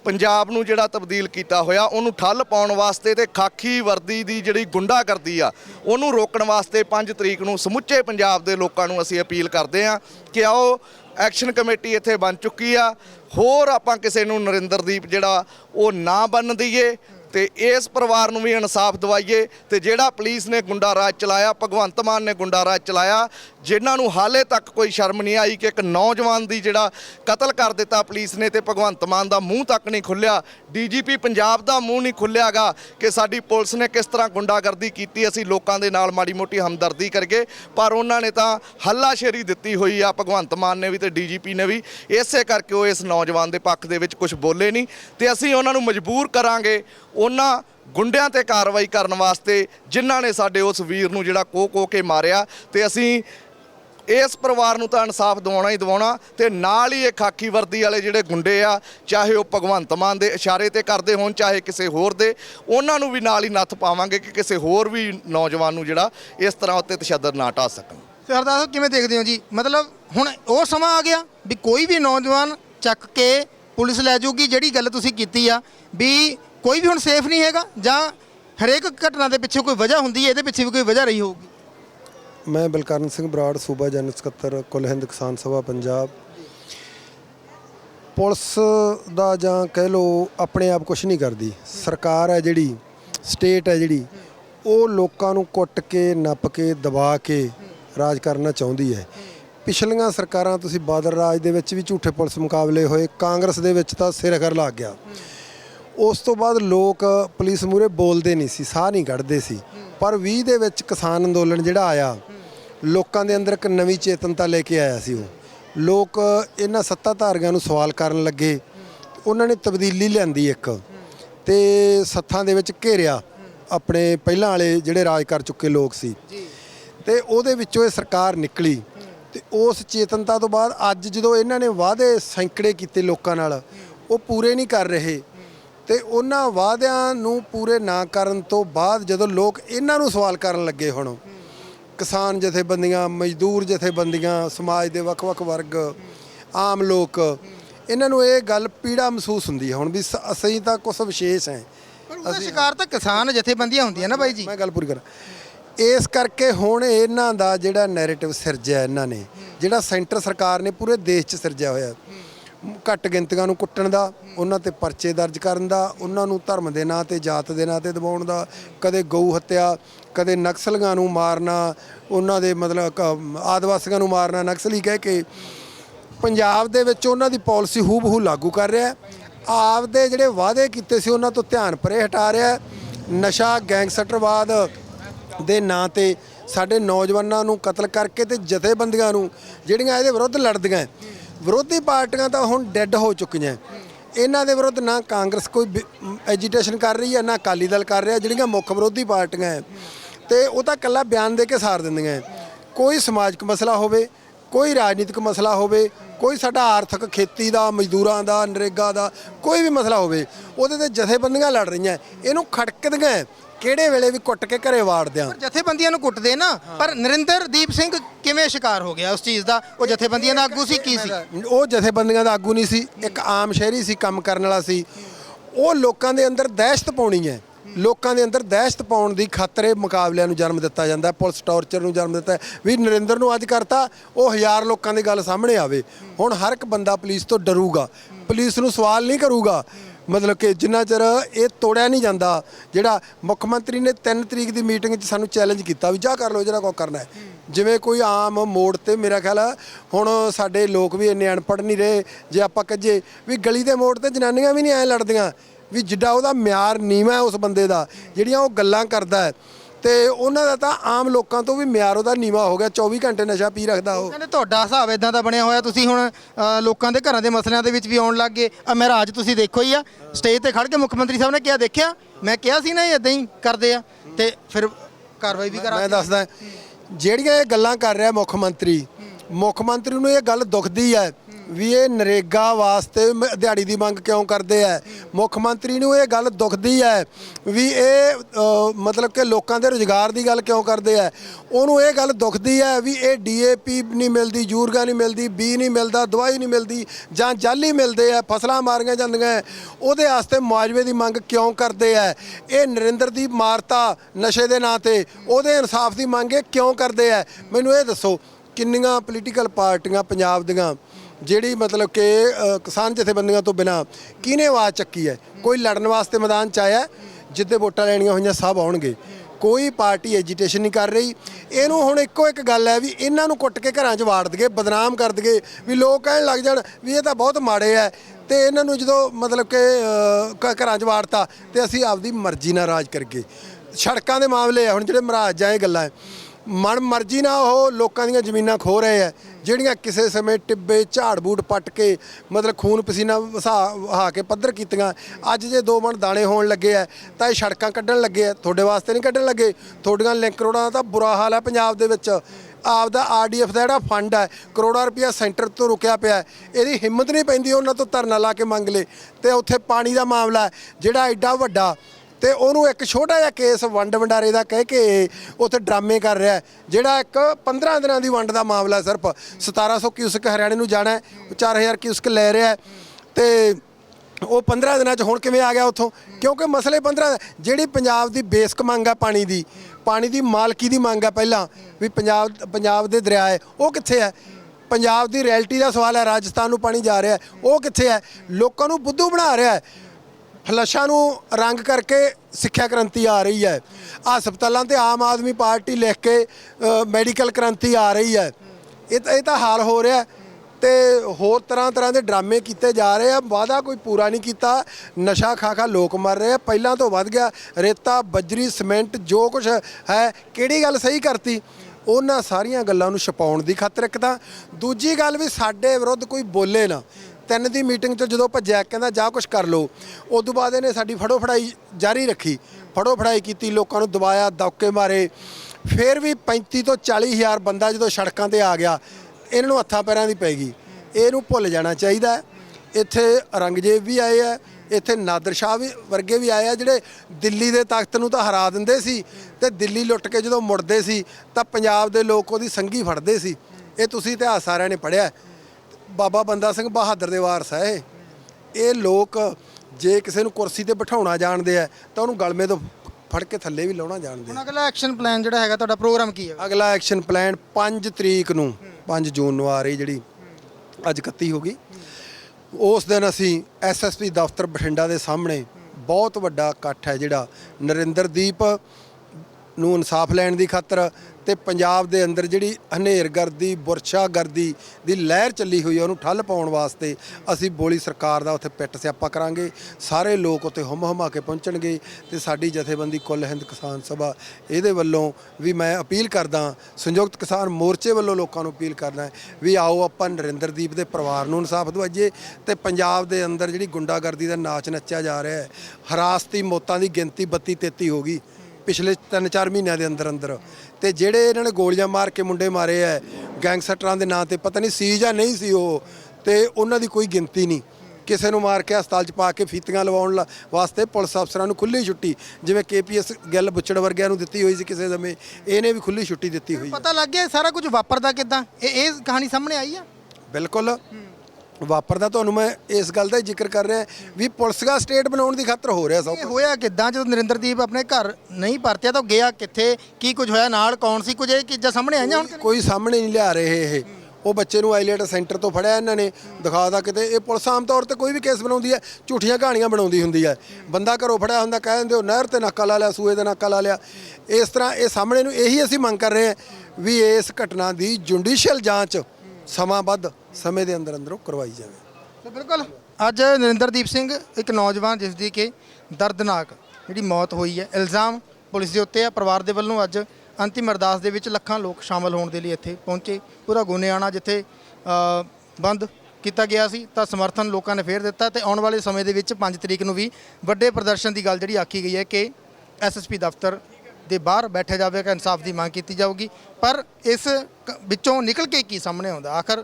ਪੰਜਾਬ ਨੂੰ ਜਿਹੜਾ ਤਬਦੀਲ ਕੀਤਾ ਹੋਇਆ, ਉਹਨੂੰ ਠੱਲ ਪਾਉਣ ਵਾਸਤੇ ਤੇ ਖਾਕੀ ਵਰਦੀ ਦੀ ਜਿਹੜੀ ਗੁੰਡਾਗਰਦੀ ਆ, ਉਹਨੂੰ ਰੋਕਣ ਵਾਸਤੇ 5 ਤਰੀਕ ਨੂੰ ਸਮੁੱਚੇ ਪੰਜਾਬ ਦੇ ਲੋਕਾਂ ਨੂੰ ਅਸੀਂ ਅਪੀਲ ਕਰਦੇ ਆ ਕਿ ਆਓ, ਐਕਸ਼ਨ ਕਮੇਟੀ ਇੱਥੇ ਬਣ ਚੁੱਕੀ ਆ, ਹੋਰ ਆਪਾਂ ਕਿਸੇ ਨੂੰ ਨਰਿੰਦਰਦੀਪ ਜਿਹੜਾ, ਉਹ ਨਾ ਬੰਨ ਦਈਏ ਤੇ ਇਸ ਪਰਿਵਾਰ ਨੂੰ ਵੀ ਇਨਸਾਫ ਦਿਵਾਈਏ ਤੇ ਜਿਹੜਾ ਪੁਲਿਸ ਨੇ ਗੁੰਡਾ ਰਾਜ ਚਲਾਇਆ, ਭਗਵੰਤ ਮਾਨ ਨੇ ਗੁੰਡਾ ਰਾਜ ਚਲਾਇਆ ਜਿਨ੍ਹਾਂ ਨੂੰ ਹਾਲੇ ਤੱਕ ਕੋਈ ਸ਼ਰਮ ਨਹੀਂ ਆਈ ਕਿ ਇੱਕ ਨੌਜਵਾਨ ਦੀ ਜਿਹੜਾ ਕਤਲ ਕਰ ਦਿੱਤਾ ਪੁਲਿਸ ਨੇ ਤੇ ਭਗਵੰਤ ਮਾਨ ਦਾ ਮੂੰਹ ਤੱਕ ਨਹੀਂ ਖੁੱਲਿਆ, ਡੀਜੀਪੀ ਪੰਜਾਬ ਦਾ ਮੂੰਹ ਨਹੀਂ ਖੁੱਲਿਆਗਾ ਕਿ ਸਾਡੀ ਪੁਲਿਸ ਨੇ ਕਿਸ ਤਰ੍ਹਾਂ ਗੁੰਡਾਗਰਦੀ ਕੀਤੀ, ਅਸੀਂ ਲੋਕਾਂ ਦੇ ਨਾਲ ਮਾੜੀ ਮੋਟੀ ਹਮਦਰਦੀ ਕਰਗੇ ਪਰ ਉਹਨਾਂ ਨੇ ਤਾਂ ਹੱਲਾਸ਼ੇਰੀ ਦਿੱਤੀ ਹੋਈ ਆ, ਭਗਵੰਤ ਮਾਨ ਨੇ ਵੀ ਤੇ ਡੀਜੀਪੀ ਨੇ ਵੀ, ਇਸੇ ਕਰਕੇ ਉਹ ਇਸ ਨੌਜਵਾਨ ਦੇ ਪੱਖ ਦੇ ਵਿੱਚ ਕੁਝ ਬੋਲੇ ਨਹੀਂ ਤੇ ਅਸੀਂ ਉਹਨਾਂ ਨੂੰ ਮਜਬੂਰ ਕਰਾਂਗੇ, ਉਹਨਾਂ ਗੁੰਡਿਆਂ ਤੇ ਕਾਰਵਾਈ ਕਰਨ ਵਾਸਤੇ ਜਿਨ੍ਹਾਂ ਨੇ ਸਾਡੇ ਉਸ ਵੀਰ ਨੂੰ ਜਿਹੜਾ ਕੋਹ ਕੋ ਕੇ ਮਾਰਿਆ ਤੇ ਅਸੀਂ ਇਸ ਪਰਿਵਾਰ ਨੂੰ ਤਾਂ ਇਨਸਾਫ ਦਿਵਾਉਣਾ ਹੀ ਦਿਵਾਉਣਾ ਤੇ ਨਾਲ ਹੀ ਇਹ ਖਾਕੀ ਵਰਦੀ ਵਾਲੇ ਜਿਹੜੇ ਗੁੰਡੇ ਆ, ਚਾਹੇ ਉਹ ਭਗਵੰਤ ਮਾਨ ਦੇ ਇਸ਼ਾਰੇ ਤੇ ਕਰਦੇ ਹੋਣ, ਚਾਹੇ ਕਿਸੇ ਹੋਰ ਦੇ, ਉਹਨਾਂ ਨੂੰ ਵੀ ਨਾਲ ਹੀ ਨੱਥ ਪਾਵਾਂਗੇ ਕਿ ਕਿਸੇ ਹੋਰ ਵੀ ਨੌਜਵਾਨ ਨੂੰ ਜਿਹੜਾ ਇਸ ਤਰ੍ਹਾਂ ਉੱਤੇ ਤਸ਼ੱਦਦ ਨਾ ਢਾ ਸਕਣ। ਸਰਦਾਰ ਕਿਵੇਂ ਦੇਖਦੇ ਹੋ ਜੀ? ਮਤਲਬ ਹੁਣ ਉਹ ਸਮਾਂ ਆ ਗਿਆ ਵੀ ਕੋਈ ਵੀ ਨੌਜਵਾਨ ਚੱਕ ਕੇ ਪੁਲਿਸ ਲੈ ਜਾਊਗੀ ਜਿਹੜੀ ਗੱਲ ਤੁਸੀਂ ਕੀਤੀ ਆ, ਵੀ ਕੋਈ ਵੀ ਹੁਣ ਸੇਫ ਨਹੀਂ ਹੈਗਾ ਜਾਂ ਹਰੇਕ ਘਟਨਾ ਦੇ ਪਿੱਛੇ ਕੋਈ ਵਜ੍ਹਾ ਹੁੰਦੀ ਹੈ, ਇਹਦੇ ਪਿੱਛੇ ਵੀ ਕੋਈ ਵਜ੍ਹਾ ਰਹੀ ਹੋਊਗੀ। ਮੈਂ ਬਲਕਰਨ ਸਿੰਘ ਬਰਾੜ, ਸੂਬਾ ਜਨਰਲ ਸਕੱਤਰ ਕੁਲਹਿੰਦ ਕਿਸਾਨ ਸਭਾ, ਪੰਜਾਬ। ਪੁਲਿਸ ਦਾ ਜਾਂ ਕਹਿ ਲੋ ਆਪਣੇ ਆਪ ਕੁਝ ਨਹੀਂ ਕਰਦੀ। ਸਰਕਾਰ ਹੈ ਜਿਹੜੀ, ਸਟੇਟ ਹੈ ਜਿਹੜੀ, ਉਹ ਲੋਕਾਂ ਨੂੰ ਕੁੱਟ ਕੇ, ਨੱਪ ਕੇ, ਦਬਾ ਕੇ ਰਾਜ ਕਰਨਾ ਚਾਹੁੰਦੀ ਹੈ। ਪਿਛਲੀਆਂ ਸਰਕਾਰਾਂ, ਤੁਸੀਂ ਬਾਦਲ ਰਾਜ ਦੇ ਵਿੱਚ ਵੀ ਝੂਠੇ ਪੁਲਿਸ ਮੁਕਾਬਲੇ ਹੋਏ, ਕਾਂਗਰਸ ਦੇ ਵਿੱਚ ਤਾਂ ਸਿਰ ਅਗਰ ਲੱਗ ਗਿਆ। ਉਸ ਤੋਂ ਬਾਅਦ ਲੋਕ ਪੁਲਿਸ ਮੂਰੇ ਬੋਲਦੇ ਨਹੀਂ ਸੀ, ਸਾਹ ਨਹੀਂ ਕੱਢਦੇ ਸੀ। ਪਰ 20 ਦੇ ਵਿੱਚ ਕਿਸਾਨ ਅੰਦੋਲਨ ਜਿਹੜਾ ਆਇਆ ਲੋਕਾਂ ਦੇ ਅੰਦਰ ਇੱਕ ਨਵੀਂ ਚੇਤਨਤਾ ਲੈ ਕੇ ਆਇਆ ਸੀ ਉਹ। ਲੋਕ ਇਹਨਾਂ ਸੱਤਾਧਾਰੀਆਂ ਨੂੰ ਸਵਾਲ ਕਰਨ ਲੱਗੇ। ਉਹਨਾਂ ਨੇ ਤਬਦੀਲੀ ਲਿਆਂਦੀ ਇੱਕ ਤੇ ਸੱਥਾਂ ਦੇ ਵਿੱਚ ਘੇਰਿਆ ਆਪਣੇ ਪਹਿਲਾਂ ਵਾਲੇ ਜਿਹੜੇ ਰਾਜ ਕਰ ਚੁੱਕੇ ਲੋਕ ਸੀ। ਤੇ ਉਹਦੇ ਵਿੱਚੋਂ ਇਹ ਸਰਕਾਰ ਨਿਕਲੀ ਤੇ ਉਸ ਚੇਤਨਤਾ ਤੋਂ ਬਾਅਦ ਅੱਜ ਜਦੋਂ ਇਹਨਾਂ ਨੇ ਵਾਅਦੇ ਸੈਂਕੜੇ ਕੀਤੇ ਲੋਕਾਂ ਨਾਲ ਉਹ ਪੂਰੇ ਨਹੀਂ ਕਰ ਰਹੇ। ਤੇ ਉਹਨਾਂ ਵਾਅਦਿਆਂ ਨੂੰ ਪੂਰੇ ਨਾ ਕਰਨ ਤੋਂ ਬਾਅਦ ਜਦੋਂ ਲੋਕ ਇਹਨਾਂ ਨੂੰ ਸਵਾਲ ਕਰਨ ਲੱਗੇ ਹੁਣ ਕਿਸਾਨ ਜਥੇਬੰਦੀਆਂ ਮਜ਼ਦੂਰ ਜਥੇਬੰਦੀਆਂ ਸਮਾਜ ਦੇ ਵੱਖ-ਵੱਖ ਵਰਗ ਆਮ ਲੋਕ ਇਹਨਾਂ ਨੂੰ ਇਹ ਗੱਲ ਪੀੜਾ ਮਹਿਸੂਸ ਹੁੰਦੀ ਹੈ। ਹੁਣ ਵੀ ਸ- ਅਸੀਂ ਤਾਂ ਕੁਝ ਵਿਸ਼ੇਸ਼ ਹੈ। ਪਰ ਉਹਦਾ ਸ਼ਿਕਾਰ ਤਾਂ ਕਿਸਾਨ ਜਥੇਬੰਦੀਆਂ ਹੁੰਦੀਆਂ ਨਾ ਬਾਈ ਜੀ। ਮੈਂ ਗੱਲ ਪੂਰੀ ਕਰਾਂ। ਇਸ ਕਰਕੇ ਹੁਣ ਇਹਨਾਂ ਦਾ ਜਿਹੜਾ ਨੈਰੇਟਿਵ ਸਿਰਜਿਆ ਇਹਨਾਂ ਨੇ ਜਿਹੜਾ ਸੈਂਟਰ ਸਰਕਾਰ ਨੇ ਪੂਰੇ ਦੇਸ਼ 'ਚ ਸਿਰਜਿਆ ਹੋਇਆ। ਘੱਟ ਗਿਣਤੀਆਂ ਨੂੰ ਕੁੱਟਣ ਦਾ ਉਹਨਾਂ ਤੇ ਪਰਚੇ ਦਰਜ ਕਰਨ ਦਾ ਉਹਨਾਂ ਨੂੰ ਧਰਮ ਦੇ ਨਾਂ ਤੇ ਜਾਤ ਦੇ ਨਾਂ ਤੇ ਦਬਾਉਣ ਦਾ ਕਦੇ ਗਊ ਹੱਤਿਆ ਕਦੇ ਨਕਸਲੀਆਂ ਨੂੰ ਮਾਰਨਾ, ਉਹਨਾਂ ਦੇ ਮਤਲਬ ਕ- ਆਦਿਵਾਸੀਆਂ ਨੂੰ ਮਾਰਨਾ, ਨਕਸਲੀ ਕਹਿ ਕੇ ਪੰਜਾਬ ਦੇ ਵਿੱਚ ਉਹਨਾਂ ਦੀ ਪਾਲਿਸੀ ਹੂਬਹੂ ਲਾਗੂ ਕਰ ਰਿਹਾ ਹੈ। ਆਪਦੇ ਜਿਹੜੇ ਵਾਅਦੇ ਕੀਤੇ ਸੀ, ਉਹਨਾਂ ਤੋਂ ਧਿਆਨ ਪਰੇ ਹਟਾ ਰਿਹਾ ਨਸ਼ਾ, ਗੈਂਗਸਟਰਵਾਦ ਦੇ ਨਾਂ ਤੇ ਸਾਡੇ ਨੌਜਵਾਨਾਂ ਨੂੰ ਕਤਲ ਕਰਕੇ ਤੇ ਜਥੇਬੰਦੀਆਂ ਨੂੰ, ਜਿਹੜੀਆਂ ਇਹਦੇ ਵਿਰੁੱਧ ਲੜਦੀਆਂ ਵਿਰੋਧੀ ਪਾਰਟੀਆਂ ਤਾਂ ਹੁਣ ਡੈੱਡ ਹੋ ਚੁੱਕੀਆਂ ਇਹਨਾਂ ਦੇ ਵਿਰੁੱਧ ਨਾ ਕਾਂਗਰਸ ਕੋਈ ਐਜੀਟੇਸ਼ਨ ਕਰ ਰਹੀ ਹੈ, ਨਾ ਅਕਾਲੀ ਦਲ ਕਰ ਰਿਹਾ, ਜਿਹੜੀਆਂ ਮੁੱਖ ਵਿਰੋਧੀ ਪਾਰਟੀਆਂ ਹੈ। ਤੇ ਉਹ ਤਾਂ ਕੱਲਾ ਬਿਆਨ ਦੇ ਕੇ ਸਾਰ ਦਿੰਦੀਆਂ। ਕੋਈ ਸਮਾਜਿਕ ਮਸਲਾ ਹੋਵੇ ਕੋਈ ਰਾਜਨੀਤਿਕ ਮਸਲਾ ਹੋਵੇ ਕੋਈ ਸਾਡਾ ਆਰਥਿਕ ਖੇਤੀ ਦਾ ਮਜ਼ਦੂਰਾਂ ਦਾ ਨਰੇਗਾ ਦਾ ਕੋਈ ਵੀ ਮਸਲਾ ਹੋਵੇ ਉਹਦੇ ਤੇ ਜਥੇਬੰਦੀਆਂ ਲੜ ਰਹੀਆਂ। ਇਹਨੂੰ ਖੜਕਦੀਆਂ। ਕਿਹੜੇ ਵੇਲੇ ਵੀ ਕੁੱਟ ਕੇ ਘਰੇ ਵਾੜ ਦਿਆਂ। ਪਰ ਜਥੇਬੰਦੀਆਂ ਨੂੰ ਕੁੱਟਦੇ ਨਾ। ਪਰ ਨਰਿੰਦਰਦੀਪ ਸਿੰਘ ਕਿਵੇਂ ਸ਼ਿਕਾਰ ਹੋ ਗਿਆ ਉਸ ਚੀਜ਼ ਦਾ? ਉਹ ਜਥੇਬੰਦੀਆਂ ਦਾ ਆਗੂ ਸੀ ਕੀ ਸੀ? ਉਹ ਜਥੇਬੰਦੀਆਂ ਦਾ ਆਗੂ ਨਹੀਂ ਸੀ। ਇੱਕ ਆਮ ਸ਼ਹਿਰੀ ਸੀ ਕੰਮ ਕਰਨ ਵਾਲਾ ਸੀ। ਉਹ ਲੋਕਾਂ ਦੇ ਅੰਦਰ ਦਹਿਸ਼ਤ ਪਾਉਣੀ ਹੈ। ਲੋਕਾਂ ਦੇ ਅੰਦਰ ਦਹਿਸ਼ਤ ਪਾਉਣ ਦੀ ਖਾਤਰ ਇਹ ਮੁਕਾਬਲਿਆਂ ਨੂੰ ਜਨਮ ਦਿੱਤਾ ਜਾਂਦਾ ਪੁਲਿਸ ਟੌਰਚਰ ਨੂੰ ਜਨਮ ਦਿੱਤਾ ਵੀ ਨਰਿੰਦਰ ਨੂੰ ਅੱਜ ਕਰਤਾ, ਉਹ ਹਜ਼ਾਰ ਲੋਕਾਂ ਦੀ ਗੱਲ ਸਾਹਮਣੇ ਆਵੇ। ਹੁਣ ਹਰ ਇੱਕ ਬੰਦਾ ਪੁਲਿਸ ਤੋਂ ਡਰੂਗਾ, ਪੁਲਿਸ ਨੂੰ ਸਵਾਲ ਨਹੀਂ ਕਰੂਗਾ। ਮਤਲਬ ਕਿ ਜਿੰਨਾ ਚਿਰ ਇਹ ਤੋੜਿਆ ਨਹੀਂ ਜਾਂਦਾ, ਜਿਹੜਾ ਮੁੱਖ ਮੰਤਰੀ ਨੇ 3 ਤਰੀਕ ਦੀ ਮੀਟਿੰਗ 'ਚ ਸਾਨੂੰ ਚੈਲੰਜ ਕੀਤਾ ਵੀ ਜਾ ਕਰ ਲਓ, ਜਿਹੜਾ ਕੋਈ ਕਰਨਾ ਹੈ। ਜਿਵੇਂ ਕੋਈ ਆਮ ਮੋੜ ਤੇ ਮੇਰਾ ਖਿਆਲ ਹੁਣ ਸਾਡੇ ਲੋਕ ਵੀ ਇੰਨੇ ਅਨਪੜ੍ਹ ਨਹੀਂ ਰਹੇ, ਜੇ ਆਪਾਂ ਕਹੀਏ ਵੀ ਗਲੀ ਦੇ ਮੋੜ ਤੇ ਜਨਾਨੀਆਂ ਵੀ ਨਹੀਂ ਐ ਲੜਦੀਆਂ। ਵੀ ਜਿੱਡਾ ਉਹਦਾ ਮਿਆਰ ਨੀਵਾ ਹੈ ਉਸ ਬੰਦੇ ਦਾ ਜਿਹੜੀਆਂ ਉਹ ਗੱਲਾਂ ਕਰਦਾ ਹੈ। ਤੇ ਉਹਨਾਂ ਦਾ ਤਾਂ ਆਮ ਲੋਕਾਂ ਤੋਂ ਵੀ ਮਿਆਰ ਉਹਦਾ ਨੀਵਾ ਹੋ ਗਿਆ 24 ਘੰਟੇ ਨਸ਼ਾ ਪੀ ਰੱਖਦਾ ਉਹ। ਕਹਿੰਦੇ ਤੁਹਾਡਾ ਹਿਸਾਬ ਇਦਾਂ ਦਾ ਬਣਿਆ ਹੋਇਆ ਤੁਸੀਂ ਹੁਣ ਅ, ਲੋਕਾਂ ਦੇ ਘਰਾਂ ਦੇ ਮਸਲਿਆਂ ਦੇ ਵਿੱਚ ਵੀ ਆਉਣ ਲੱਗ ਗਏ। ਆ ਮਹਾਰਾਜ ਤੁਸੀਂ ਦੇਖੋ ਹੀ ਆ ਸਟੇਜ ਤੇ ਖੜ ਕੇ ਮੁੱਖ ਮੰਤਰੀ ਸਾਹਿਬ ਨੇ ਕਿਹਾ ਦੇਖਿਆ? ਮੈਂ ਕਿਹਾ ਸੀ ਨਾ ਇਹ ਇਦਾਂ ਹੀ ਕਰਦੇ ਆ ਤੇ ਫਿਰ ਕਾਰਵਾਈ ਵੀ ਕਰਾ ਮੈਂ ਦੱਸਦਾ ਜਿਹੜੀਆਂ ਇਹ ਗੱਲਾਂ ਕਰ ਰਿਹਾ ਮੁੱਖ ਮੰਤਰੀ ਮੁੱਖ ਮੰਤਰੀ ਨੂੰ ਇਹ ਗੱਲ ਦੁਖਦੀ ਹੈ ਵੀ ਇਹ ਨਰੇਗਾ ਵਾਸਤੇ ਮ- ਦਿਹਾੜੀ ਦੀ ਮੰਗ ਕਿਉਂ ਕਰਦੇ ਆ ਮੁੱਖ ਮੰਤਰੀ ਨੂੰ ਇਹ ਗੱਲ ਦੁਖਦੀ ਹੈ ਵੀ ਇਹ ਅ, ਮਤਲਬ ਕਿ ਲੋਕਾਂ ਦੇ ਰੁਜ਼ਗਾਰ ਦੀ ਗੱਲ ਕਿਉਂ ਕਰਦੇ ਆ ਉਹਨੂੰ ਇਹ ਗੱਲ ਦੁਖਦੀ ਹੈ ਵੀ ਇਹ ਡੀਏਪੀ ਨਹੀਂ ਮਿਲਦੀ ਯੂਰੀਆ ਨਹੀਂ ਮਿਲਦੀ ਬੀ ਨਹੀਂ ਮਿਲਦਾ ਦਵਾਈ ਨਹੀਂ ਮਿਲਦੀ ਜਾਂ ਜਾਲੀ ਮਿਲਦੇ ਆ ਫਸਲਾਂ ਮਾਰੀਆਂ ਜਾਂਦੀਆਂ ਹੈ। ਉਹਦੇ ਵਾਸਤੇ ਮੁਆਵਜ਼ੇ ਦੀ ਮੰਗ ਕਿਉਂ ਕਰਦੇ ਆ ਇਹ ਨਰਿੰਦਰ ਦੀ ਮਾਰਤਾ ਨਸ਼ੇ ਦੇ ਨਾਂ ਤੇ ਉਹਦੇ ਇਨਸਾਫ ਦੀ ਮੰਗ ਇਹ ਕਿਉਂ ਕਰਦੇ ਆ ਮੈਨੂੰ ਇਹ ਦੱਸੋ ਕਿੰਨੀਆਂ ਪੋਲੀਟੀਕਲ ਪਾਰਟੀਆਂ ਪੰਜਾਬ ਦੀਆਂ ਜਿਹੜੀ ਮਤਲਬ ਕਿ ਅ, ਕਿਸਾਨ ਜਥੇਬੰਦੀਆਂ ਤੋਂ ਬਿਨਾ ਕਿਹਨੇ ਆਵਾਜ਼ ਚੱਕੀ ਹੈ? ਕੋਈ ਲੜਨ ਵਾਸਤੇ ਮੈਦਾਨ ਚ ਆਇਆ ਹੈ? ਜਿੱਦੇ ਵੋਟਾਂ ਲੈਣੀਆਂ ਹੋਈਆਂ ਸਭ ਆਉਣਗੇ। ਕੋਈ ਪਾਰਟੀ ਐਜੀਟੇਸ਼ਨ ਨਹੀਂ ਕਰ ਰਹੀ। ਇਹਨੂੰ ਹੁਣ ਇੱਕੋ ਇੱਕ ਗੱਲ ਹੈ ਵੀ ਇਹਨਾਂ ਨੂੰ ਕੁੱਟ ਕੇ ਘਰਾਂ 'ਚ ਵਾੜ ਦਗੇ ਬਦਨਾਮ ਕਰ ਦਗੇ ਵੀ ਲੋਕ ਕਹਿਣ ਲੱਗ ਜਾਣ ਵੀ ਇਹ ਤਾਂ ਬਹੁਤ ਮਾੜੇ ਆ ਤੇ ਇਹਨਾਂ ਨੂੰ ਜਦੋਂ ਮਤਲਬ ਕਿ ਅਹ, ਘ- ਘਰਾਂ 'ਚ ਵਾੜਤਾ ਤੇ ਅਸੀਂ ਆਪਦੀ ਮਰਜ਼ੀ ਨਾਲ ਰਾਜ ਕਰਗੇ ਸੜਕਾਂ ਦੇ ਮਾਮਲੇ ਆ ਹੁਣ ਜਿਹੜੇ ਮਹਾਰਾਜ ਜਾਂ ਇਹ ਗੱਲਾਂ ਹੈ। ਮਨ ਮਰਜ਼ੀ ਨਾਲ ਉਹ ਲੋਕਾਂ ਦੀਆਂ ਜ਼ਮੀਨਾਂ ਖੋ ਰਹੇ ਆ, ਜਿਹੜੀਆਂ ਕਿਸੇ ਸਮੇਂ ਟਿੱਬੇ, ਝਾੜ ਬੂਟ ਪੱਟ ਕੇ ਮਤਲਬ ਖੂਨ ਪਸੀਨਾ ਵਸਾ, ਵਹਾ ਕੇ ਪੱਧਰ ਕੀਤੀਆਂ। ਅੱਜ ਜੇ ਦੋ ਮਣ ਦਾਣੇ ਹੋਣ ਲੱਗੇ ਆ, ਤਾਂ ਇਹ ਸੜਕਾਂ ਕੱਢਣ ਲੱਗੇ ਆ। ਤੁਹਾਡੇ ਵਾਸਤੇ ਨਹੀਂ ਕੱਢਣ ਲੱਗੇ। ਤੁਹਾਡੀਆਂ ਲਿੰਕ ਰੋਡਾਂ ਦਾ ਤਾਂ ਬੁਰਾ ਹਾਲ ਹੈ ਪੰਜਾਬ ਦੇ ਵਿੱਚ। ਆਪਦਾ ਆਰਡੀਐਫ ਦਾ ਜਿਹੜਾ ਫੰਡ ਹੈ ਕਰੋੜਾਂ ਰੁਪਇਆ ਸੈਂਟਰ ਤੋਂ ਰੁਕਿਆ ਪਿਆ। ਇਹਦੀ ਹਿੰਮਤ ਨਹੀਂ ਪੈਂਦੀ ਉਹਨਾਂ ਤੋਂ ਧਰਨਾ ਲਾ ਕੇ ਮੰਗ ਲੇ। ਤੇ ਉੱਥੇ ਪਾਣੀ ਦਾ ਮਾਮਲਾ, ਜਿਹੜਾ ਐਡਾ ਵੱਡਾ ਤੇ ਉਹਨੂੰ ਇੱਕ ਛੋਟਾ ਜਿਹਾ ਕੇਸ ਵੰਡ ਵੰਡਾਰੇ ਦਾ ਕਹਿ ਕੇ ਉੱਥੇ ਡਰਾਮੇ ਕਰ ਰਿਹਾ ਜਿਹੜਾ ਇੱਕ 15 ਦਿਨਾਂ ਦੀ ਵੰਡ ਦਾ ਮਾਮਲਾ ਹੈ ਸਿਰਫ। 1700 ਕਿਊਸਕ ਹਰਿਆਣੇ ਨੂੰ ਜਾਣਾ ਹੈ, ਉਹ 4000 ਕਿਊਸਕ ਲੈ ਰਿਹਾ ਹੈ ਤੇ ਉਹ 15 ਦਿਨਾਂ 'ਚ ਹੁਣ ਕਿਵੇਂ ਆ ਗਿਆ ਉੱਥੋਂ? ਕਿਉਂਕਿ ਮਸਲੇ 15 ਜਿਹੜੀ ਪੰਜਾਬ ਦੀ ਬੇਸਿਕ ਮੰਗ ਆ ਪਾਣੀ ਦੀ ਪਾਣੀ ਦੀ ਮਾਲਕੀ ਦੀ ਮੰਗ ਆ ਪਹਿਲਾਂ ਵੀ ਪੰਜਾਬ ਪੰਜਾਬ ਦੇ ਦਰਿਆ ਹੈ ਉਹ ਕਿੱਥੇ ਹੈ? ਪੰਜਾਬ ਦੀ ਰੈਲਿਟੀ ਦਾ ਸਵਾਲ ਹੈ ਰਾਜਸਥਾਨ ਨੂੰ ਪਾਣੀ ਜਾ ਰਿਹਾ ਉਹ ਕਿੱਥੇ ਹੈ? ਲੋਕਾਂ ਨੂੰ ਬੁੱਧੂ ਬਣਾ ਰਿਹਾ ਹੈ। ਫਲਸ਼ਾਂ ਨੂੰ ਰੰਗ ਕਰਕੇ ਸਿੱਖਿਆ ਕ੍ਰਾਂਤੀ ਆ ਰਹੀ ਹੈ। ਹਸਪਤਾਲਾਂ ਤੇ ਆਮ ਆਦਮੀ ਪਾਰਟੀ ਲਿਖ ਕੇ ਮੈਡੀਕਲ ਕ੍ਰਾਂਤੀ ਆ ਰਹੀ ਹੈ। ਇਹ ਤਾਂ ਇਹ ਤਾਂ ਹਾਲ ਹੋ ਰਿਹਾ ਹੈ ਤੇ ਹੋਰ ਤਰ੍ਹਾਂ ਤਰ੍ਹਾਂ ਦੇ ਡਰਾਮੇ ਕੀਤੇ ਜਾ ਰਹੇ ਆ। ਵਾਅਦਾ ਕੋਈ ਪੂਰਾ ਨਹੀਂ ਕੀਤਾ। ਨਸ਼ਾ ਖਾ ਖਾ ਲੋਕ ਮਰ ਰਹੇ ਆ। ਪਹਿਲਾਂ ਤੋਂ ਵੱਧ ਗਿਆ। ਰੇਤਾ, ਬਜਰੀ, ਸੀਮੈਂਟ, ਜੋ ਕੁਝ ਹੈ, ਕਿਹੜੀ ਗੱਲ ਸਹੀ ਕਰਤੀ? ਉਹਨਾਂ ਸਾਰੀਆਂ ਗੱਲਾਂ ਨੂੰ ਛਪਾਉਣ ਦੀ ਖਾਤਰ ਇੱਕ ਤਾਂ। ਦੂਜੀ ਗੱਲ ਵੀ ਸਾਡੇ ਵਿਰੁੱਧ ਕੋਈ ਬੋਲੇ ਨਾ। ਤਿੰਨ ਦੀ ਮੀਟਿੰਗ 'ਚ ਜਦੋਂ ਭੱਜਿਆ, ਕਹਿੰਦਾ ਜਾ ਕੁਝ ਕਰ ਲਓ। ਉਸ ਤੋਂ ਬਾਅਦ ਇਹਨੇ ਸਾਡੀ ਫੜੋ ਫੜਾਈ ਜਾਰੀ ਰੱਖੀ। ਫੜੋ ਫੜਾਈ ਕੀਤੀ, ਲੋਕਾਂ ਨੂੰ ਦਬਾਇਆ, ਦੌਕੇ ਮਾਰੇ। ਫਿਰ ਵੀ 35 ਤੋਂ 40 ਹਜ਼ਾਰ ਬੰਦਾ ਜਦੋਂ ਸੜਕਾਂ ਤੇ ਆ ਗਿਆ, ਇਹਨਾਂ ਨੂੰ ਹੱਥਾਂ ਪੈਰਾਂ ਦੀ ਪੈ ਗਈ। ਇਹਨੂੰ ਭੁੱਲ ਜਾਣਾ ਚਾਹੀਦਾ ਇੱਥੇ ਔਰੰਗਜ਼ੇਬ ਵੀ ਆਏ ਆ, ਇੱਥੇ ਨਾਦਰ ਸ਼ਾਹ ਵੀ ਵਰਗੇ ਵੀ ਆਏ ਆ, ਜਿਹੜੇ ਦਿੱਲੀ ਦੇ ਤਖਤ ਨੂੰ ਤਾਂ ਹਰਾ ਦਿੰਦੇ ਸੀ ਤੇ ਦਿੱਲੀ ਲੁੱਟ ਕੇ ਜਦੋਂ ਮੁੜਦੇ ਸੀ, ਤਾਂ ਪੰਜਾਬ ਦੇ ਲੋਕ ਉਹਦੀ ਸੰਗੀ ਫੜਦੇ ਸੀ। ਇਹ ਤੁਸੀਂ ਇਤਿਹਾਸ ਸਾਰਿਆਂ ਨੇ ਪੜ੍ਹਿਆ ਬਾਬਾ ਬੰਦਾ ਸਿੰਘ ਬਹਾਦਰ ਦੇ ਵਾਰਸ ਹੈ ਇਹ। ਇਹ ਲੋਕ ਜੇ ਕਿਸੇ ਨੂੰ ਕੁਰਸੀ ਤੇ ਬਿਠਾਉਣਾ ਜਾਣਦੇ ਆ ਤਾਂ ਉਹਨੂੰ ਗਲਮੇ ਤੋਂ ਫੜ ਕੇ ਥੱਲੇ ਵੀ ਲਾਉਣਾ ਜਾਣਦੇ ਆ। ਹੁਣ ਅਗਲਾ ਐਕਸ਼ਨ ਪਲਾਨ ਜਿਹੜਾ ਹੈਗਾ ਤੁਹਾਡਾ ਪ੍ਰੋਗਰਾਮ ਕੀ ਹੈ ਅਗਲਾ ਐਕਸ਼ਨ ਪਲਾਨ 5 ਤਰੀਕ ਨੂੰ 5 ਜੂਨ ਨੂੰ ਆ ਰਹੀ ਜਿਹੜੀ ਅੱਜ 31 ਹੋ ਗਈ। ਉਸ ਦਿਨ ਅਸੀਂ ਐਸਐਸਪੀ ਦਫ਼ਤਰ ਬਠਿੰਡਾ ਦੇ ਸਾਹਮਣੇ ਬਹੁਤ ਵੱਡਾ ਇਕੱਠ ਹੈ ਜਿਹੜਾ ਨਰਿੰਦਰਦੀਪ ਨੂੰ ਇਨਸਾਫ ਲੈਣ ਦੀ ਖਾਤਰ ਤੇ ਪੰਜਾਬ ਦੇ ਅੰਦਰ ਜਿਹੜੀ ਹਨੇਰਗਰਦੀ, ਬੁਰਸ਼ਾਗਰਦੀ ਦੀ ਲਹਿਰ ਚੱਲੀ ਹੋਈ ਹੈ ਉਹਨੂੰ ਠੱਲ ਪਾਉਣ ਵਾਸਤੇ ਅਸੀਂ ਬੋਲੀ ਸਰਕਾਰ ਦਾ ਉੱਥੇ ਪਿੱਟ ਸਿਆਪਾ ਕਰਾਂਗੇ। ਸਾਰੇ ਲੋਕ ਉੱਥੇ ਹਮ ਹਮਾ ਕੇ ਪਹੁੰਚਣਗੇ ਤੇ ਸਾਡੀ ਜਥੇਬੰਦੀ ਕੁੱਲ ਹਿੰਦ ਕਿਸਾਨ ਸਭਾ ਇਹਦੇ ਵੱਲੋਂ ਵੀ ਮੈਂ ਅਪੀਲ ਕਰਦਾ, ਸੰਯੁਕਤ ਕਿਸਾਨ ਮੋਰਚੇ ਵੱਲੋਂ ਲੋਕਾਂ ਨੂੰ ਅਪੀਲ ਕਰਦਾ ਵੀ ਆਓ ਆਪਾਂ ਨਰਿੰਦਰਦੀਪ ਦੇ ਪਰਿਵਾਰ ਨੂੰ ਇਨਸਾਫ ਦਵਾਈਏ ਤੇ ਪੰਜਾਬ ਦੇ ਅੰਦਰ ਜਿਹੜੀ ਗੁੰਡਾਗਰਦੀ ਦਾ ਨਾਚ ਨੱਚਿਆ ਜਾ ਰਿਹਾ ਹੈ, ਹਰਾਸਤੀ ਮੌਤਾਂ ਦੀ ਗਿਣਤੀ 32 33 ਹੋ ਗਈ। ਪਿਛਲੇ 3-4 ਮਹੀਨਿਆਂ ਦੇ ਅੰਦਰ ਅੰਦਰ। ਤੇ ਜਿਹੜੇ ਇਹਨਾਂ ਨੇ ਗੋਲੀਆਂ ਮਾਰ ਕੇ ਮੁੰਡੇ ਮਾਰੇ ਐ ਗੈਂਗਸਟਰਾਂ ਦੇ ਨਾਂ ਤੇ ਪਤਾ ਨਹੀਂ ਸੀ ਜਾਂ ਨਹੀਂ ਸੀ ਉਹ ਤੇ ਉਹਨਾਂ ਦੀ ਕੋਈ ਗਿਣਤੀ ਨਹੀਂ। ਕਿਸੇ ਨੂੰ ਮਾਰ ਕੇ ਹਸਪਤਾਲ 'ਚ ਪਾ ਕੇ ਫੀਤੀਆਂ ਲਵਾਉਣ ਵਾਸਤੇ ਪੁਲਿਸ ਅਫਸਰਾਂ ਨੂੰ ਖੁੱਲੀ ਛੁੱਟੀ। ਜਿਵੇਂ ਕੇਪੀਐਸ ਗਿੱਲ ਬੁੱਚੜ ਵਰਗਿਆਂ ਨੂੰ ਦਿੱਤੀ ਹੋਈ ਸੀ ਕਿਸੇ ਸਮੇਂ ਇਹਨੇ ਵੀ ਖੁੱਲੀ ਛੁੱਟੀ ਦਿੱਤੀ ਹੋਈ ਪਤਾ ਲੱਗ ਗਿਆ ਇਹ ਸਾਰਾ ਕੁਝ ਵਾਪਰਦਾ ਕਿਦਾਂ? ਇਹ ਇਹ ਕਹਾਣੀ ਸਾਹਮਣੇ ਆਈ ਆ? ਬਿਲਕੁਲ। ਵਾਪਰਦਾ ਤੁਹਾਨੂੰ ਮੈਂ ਇਸ ਗੱਲ ਦਾ ਜ਼ਿਕਰ ਕਰ ਰਿਹਾ ਵੀ ਪੁਲਿਸ ਦਾ ਸਟੇਟ ਬਣਾਉਣ ਦੀ ਖਾਤਰ ਹੋ ਰਿਹਾ ਸਭ ਇਹ ਹੋਇਆ ਕਿਦਾਂ ਜਦੋਂ ਨਰਿੰਦਰਦੀਪ ਆਪਣੇ ਘਰ ਨਹੀਂ ਪਰਤਿਆ ਤਾਂ ਗਿਆ ਕਿੱਥੇ ਕੀ ਕੁਝ ਹੋਇਆ ਨਾਲ ਕੌਣ ਸੀ? ਕੁਝ ਇਹ ਚੀਜ਼ਾਂ ਸਾਹਮਣੇ ਆਈਆਂ ਹੁਣ? ਕੋਈ ਸਾਹਮਣੇ ਨਹੀਂ ਲਿਆ ਰਹੇ ਇਹ। ਉਹ ਬੱਚੇ ਨੂੰ ਆਈਲੈਟ ਸੈਂਟਰ ਤੋਂ ਫੜਿਆ ਇਹਨਾਂ ਨੇ। ਦਿਖਾਦਾ ਕਿਤੇ ਇਹ ਪੁਲਿਸ ਆਮ ਤੌਰ ਤੇ ਕੋਈ ਵੀ ਕੇਸ ਬਣਾਉਂਦੀ ਹੈ ਝੂਠੀਆਂ ਕਹਾਣੀਆਂ ਬਣਾਉਂਦੀ ਹੁੰਦੀ ਹੈ। ਬੰਦਾ ਘਰੋਂ ਫੜਿਆ ਹੁੰਦਾ ਕਹਿ ਦਿੰਦੇ ਉਹ ਨਹਿਰ ਤੇ ਨਾਕਾ ਲਾ ਲਿਆ ਸੂਏ ਤੇ ਨਾਕਾ ਲਾ ਲਿਆ। ਇਸ ਤਰ੍ਹਾਂ ਇਹ ਸਾਹਮਣੇ ਨੂੰ ਇਹੀ ਅਸੀਂ ਮੰਗ ਕਰ ਰਹੇ ਹਾਂ ਵੀ ਇਸ ਘਟਨਾ ਦੀ ਜੁਡੀਸ਼ੀਅਲ ਜਾਂਚ ਸਮਾਂਬੱਧ ਸਮੇਂ ਦੇ ਅੰਦਰ ਅੰਦਰੋਂ ਕਰਵਾਈ ਜਾਵੇ। ਤਾਂ ਬਿਲਕੁਲ। ਅੱਜ ਨਰਿੰਦਰਦੀਪ ਸਿੰਘ ਇੱਕ ਨੌਜਵਾਨ ਜਿਸ ਦੀ ਕਿ ਦਰਦਨਾਕ ਜਿਹੜੀ ਮੌਤ ਹੋਈ ਹੈ ਇਲਜ਼ਾਮ ਪੁਲਿਸ ਦੇ ਉੱਤੇ ਹੈ ਪਰਿਵਾਰ ਦੇ ਵੱਲੋਂ ਅੱਜ ਅੰਤਿਮ ਅਰਦਾਸ ਦੇ ਵਿੱਚ ਲੱਖਾਂ ਲੋਕ ਸ਼ਾਮਲ ਹੋਣ ਦੇ ਲਈ ਇੱਥੇ ਪਹੁੰਚੇ। ਪੂਰਾ ਗੋਨੇਆਣਾ ਜਿੱਥੇ ਅ, ਬੰਦ ਕੀਤਾ ਗਿਆ ਸੀ ਤਾਂ ਸਮਰਥਨ ਲੋਕਾਂ ਨੇ ਫੇਰ ਦਿੱਤਾ ਤੇ ਆਉਣ ਵਾਲੇ ਸਮੇਂ ਦੇ ਵਿੱਚ 5 ਤਰੀਕ ਨੂੰ ਵੀ ਵੱਡੇ ਪ੍ਰਦਰਸ਼ਨ ਦੀ ਗੱਲ ਜਿਹੜੀ ਆਖੀ ਗਈ ਹੈ ਕਿ ਐਸਐਸਪੀ ਦਫ਼ਤਰ ਦੇ ਬਾਹਰ ਬੈਠਿਆ ਜਾਵੇਗਾ ਇਨਸਾਫ ਦੀ ਮੰਗ ਕੀਤੀ ਜਾਊਗੀ। ਪਰ ਇਸ ਕ- ਵਿੱਚੋਂ ਨਿਕਲ ਕੇ ਕੀ ਸਾਹਮਣੇ ਆਉਂਦਾ? ਆਖਰ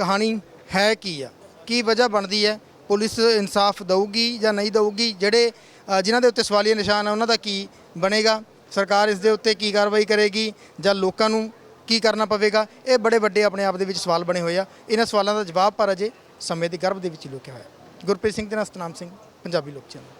ਕਹਾਣੀ ਹੈ ਕੀ ਆ? ਕੀ ਵਜ੍ਹਾ ਬਣਦੀ ਹੈ? ਪੁਲਿਸ ਇਨਸਾਫ ਦਊਗੀ ਜਾਂ ਨਹੀਂ ਦਊਗੀ? ਜਿਹੜੇ ਅ, ਜਿਨ੍ਹਾਂ ਦੇ ਉੱਤੇ ਸਵਾਲੀਆ ਨਿਸ਼ਾਨ ਆ ਉਹਨਾਂ ਦਾ ਕੀ ਬਣੇਗਾ? ਸਰਕਾਰ ਇਸ ਦੇ ਉੱਤੇ ਕੀ ਕਾਰਵਾਈ ਕਰੇਗੀ? ਜਾਂ ਲੋਕਾਂ ਨੂੰ ਕੀ ਕਰਨਾ ਪਵੇਗਾ? ਇਹ ਬੜੇ ਵੱਡੇ ਆਪਣੇ ਆਪ ਦੇ ਵਿੱਚ ਸਵਾਲ ਬਣੇ ਹੋਏ ਆ। ਇਹਨਾਂ ਸਵਾਲਾਂ ਦਾ ਜਵਾਬ ਪਰ ਅਜੇ ਸਮੇਂ ਦੇ ਗਰਭ ਦੇ ਵਿੱਚ ਹੀ ਲੁਕਿਆ ਹੋਇਆ। ਗੁਰਪ੍ਰੀਤ ਸਿੰਘ ਦੇ ਨਾਲ ਸਤਨਾਮ ਸਿੰਘ ਪੰਜਾਬੀ ਲੋਕ ਚੈਨਲ।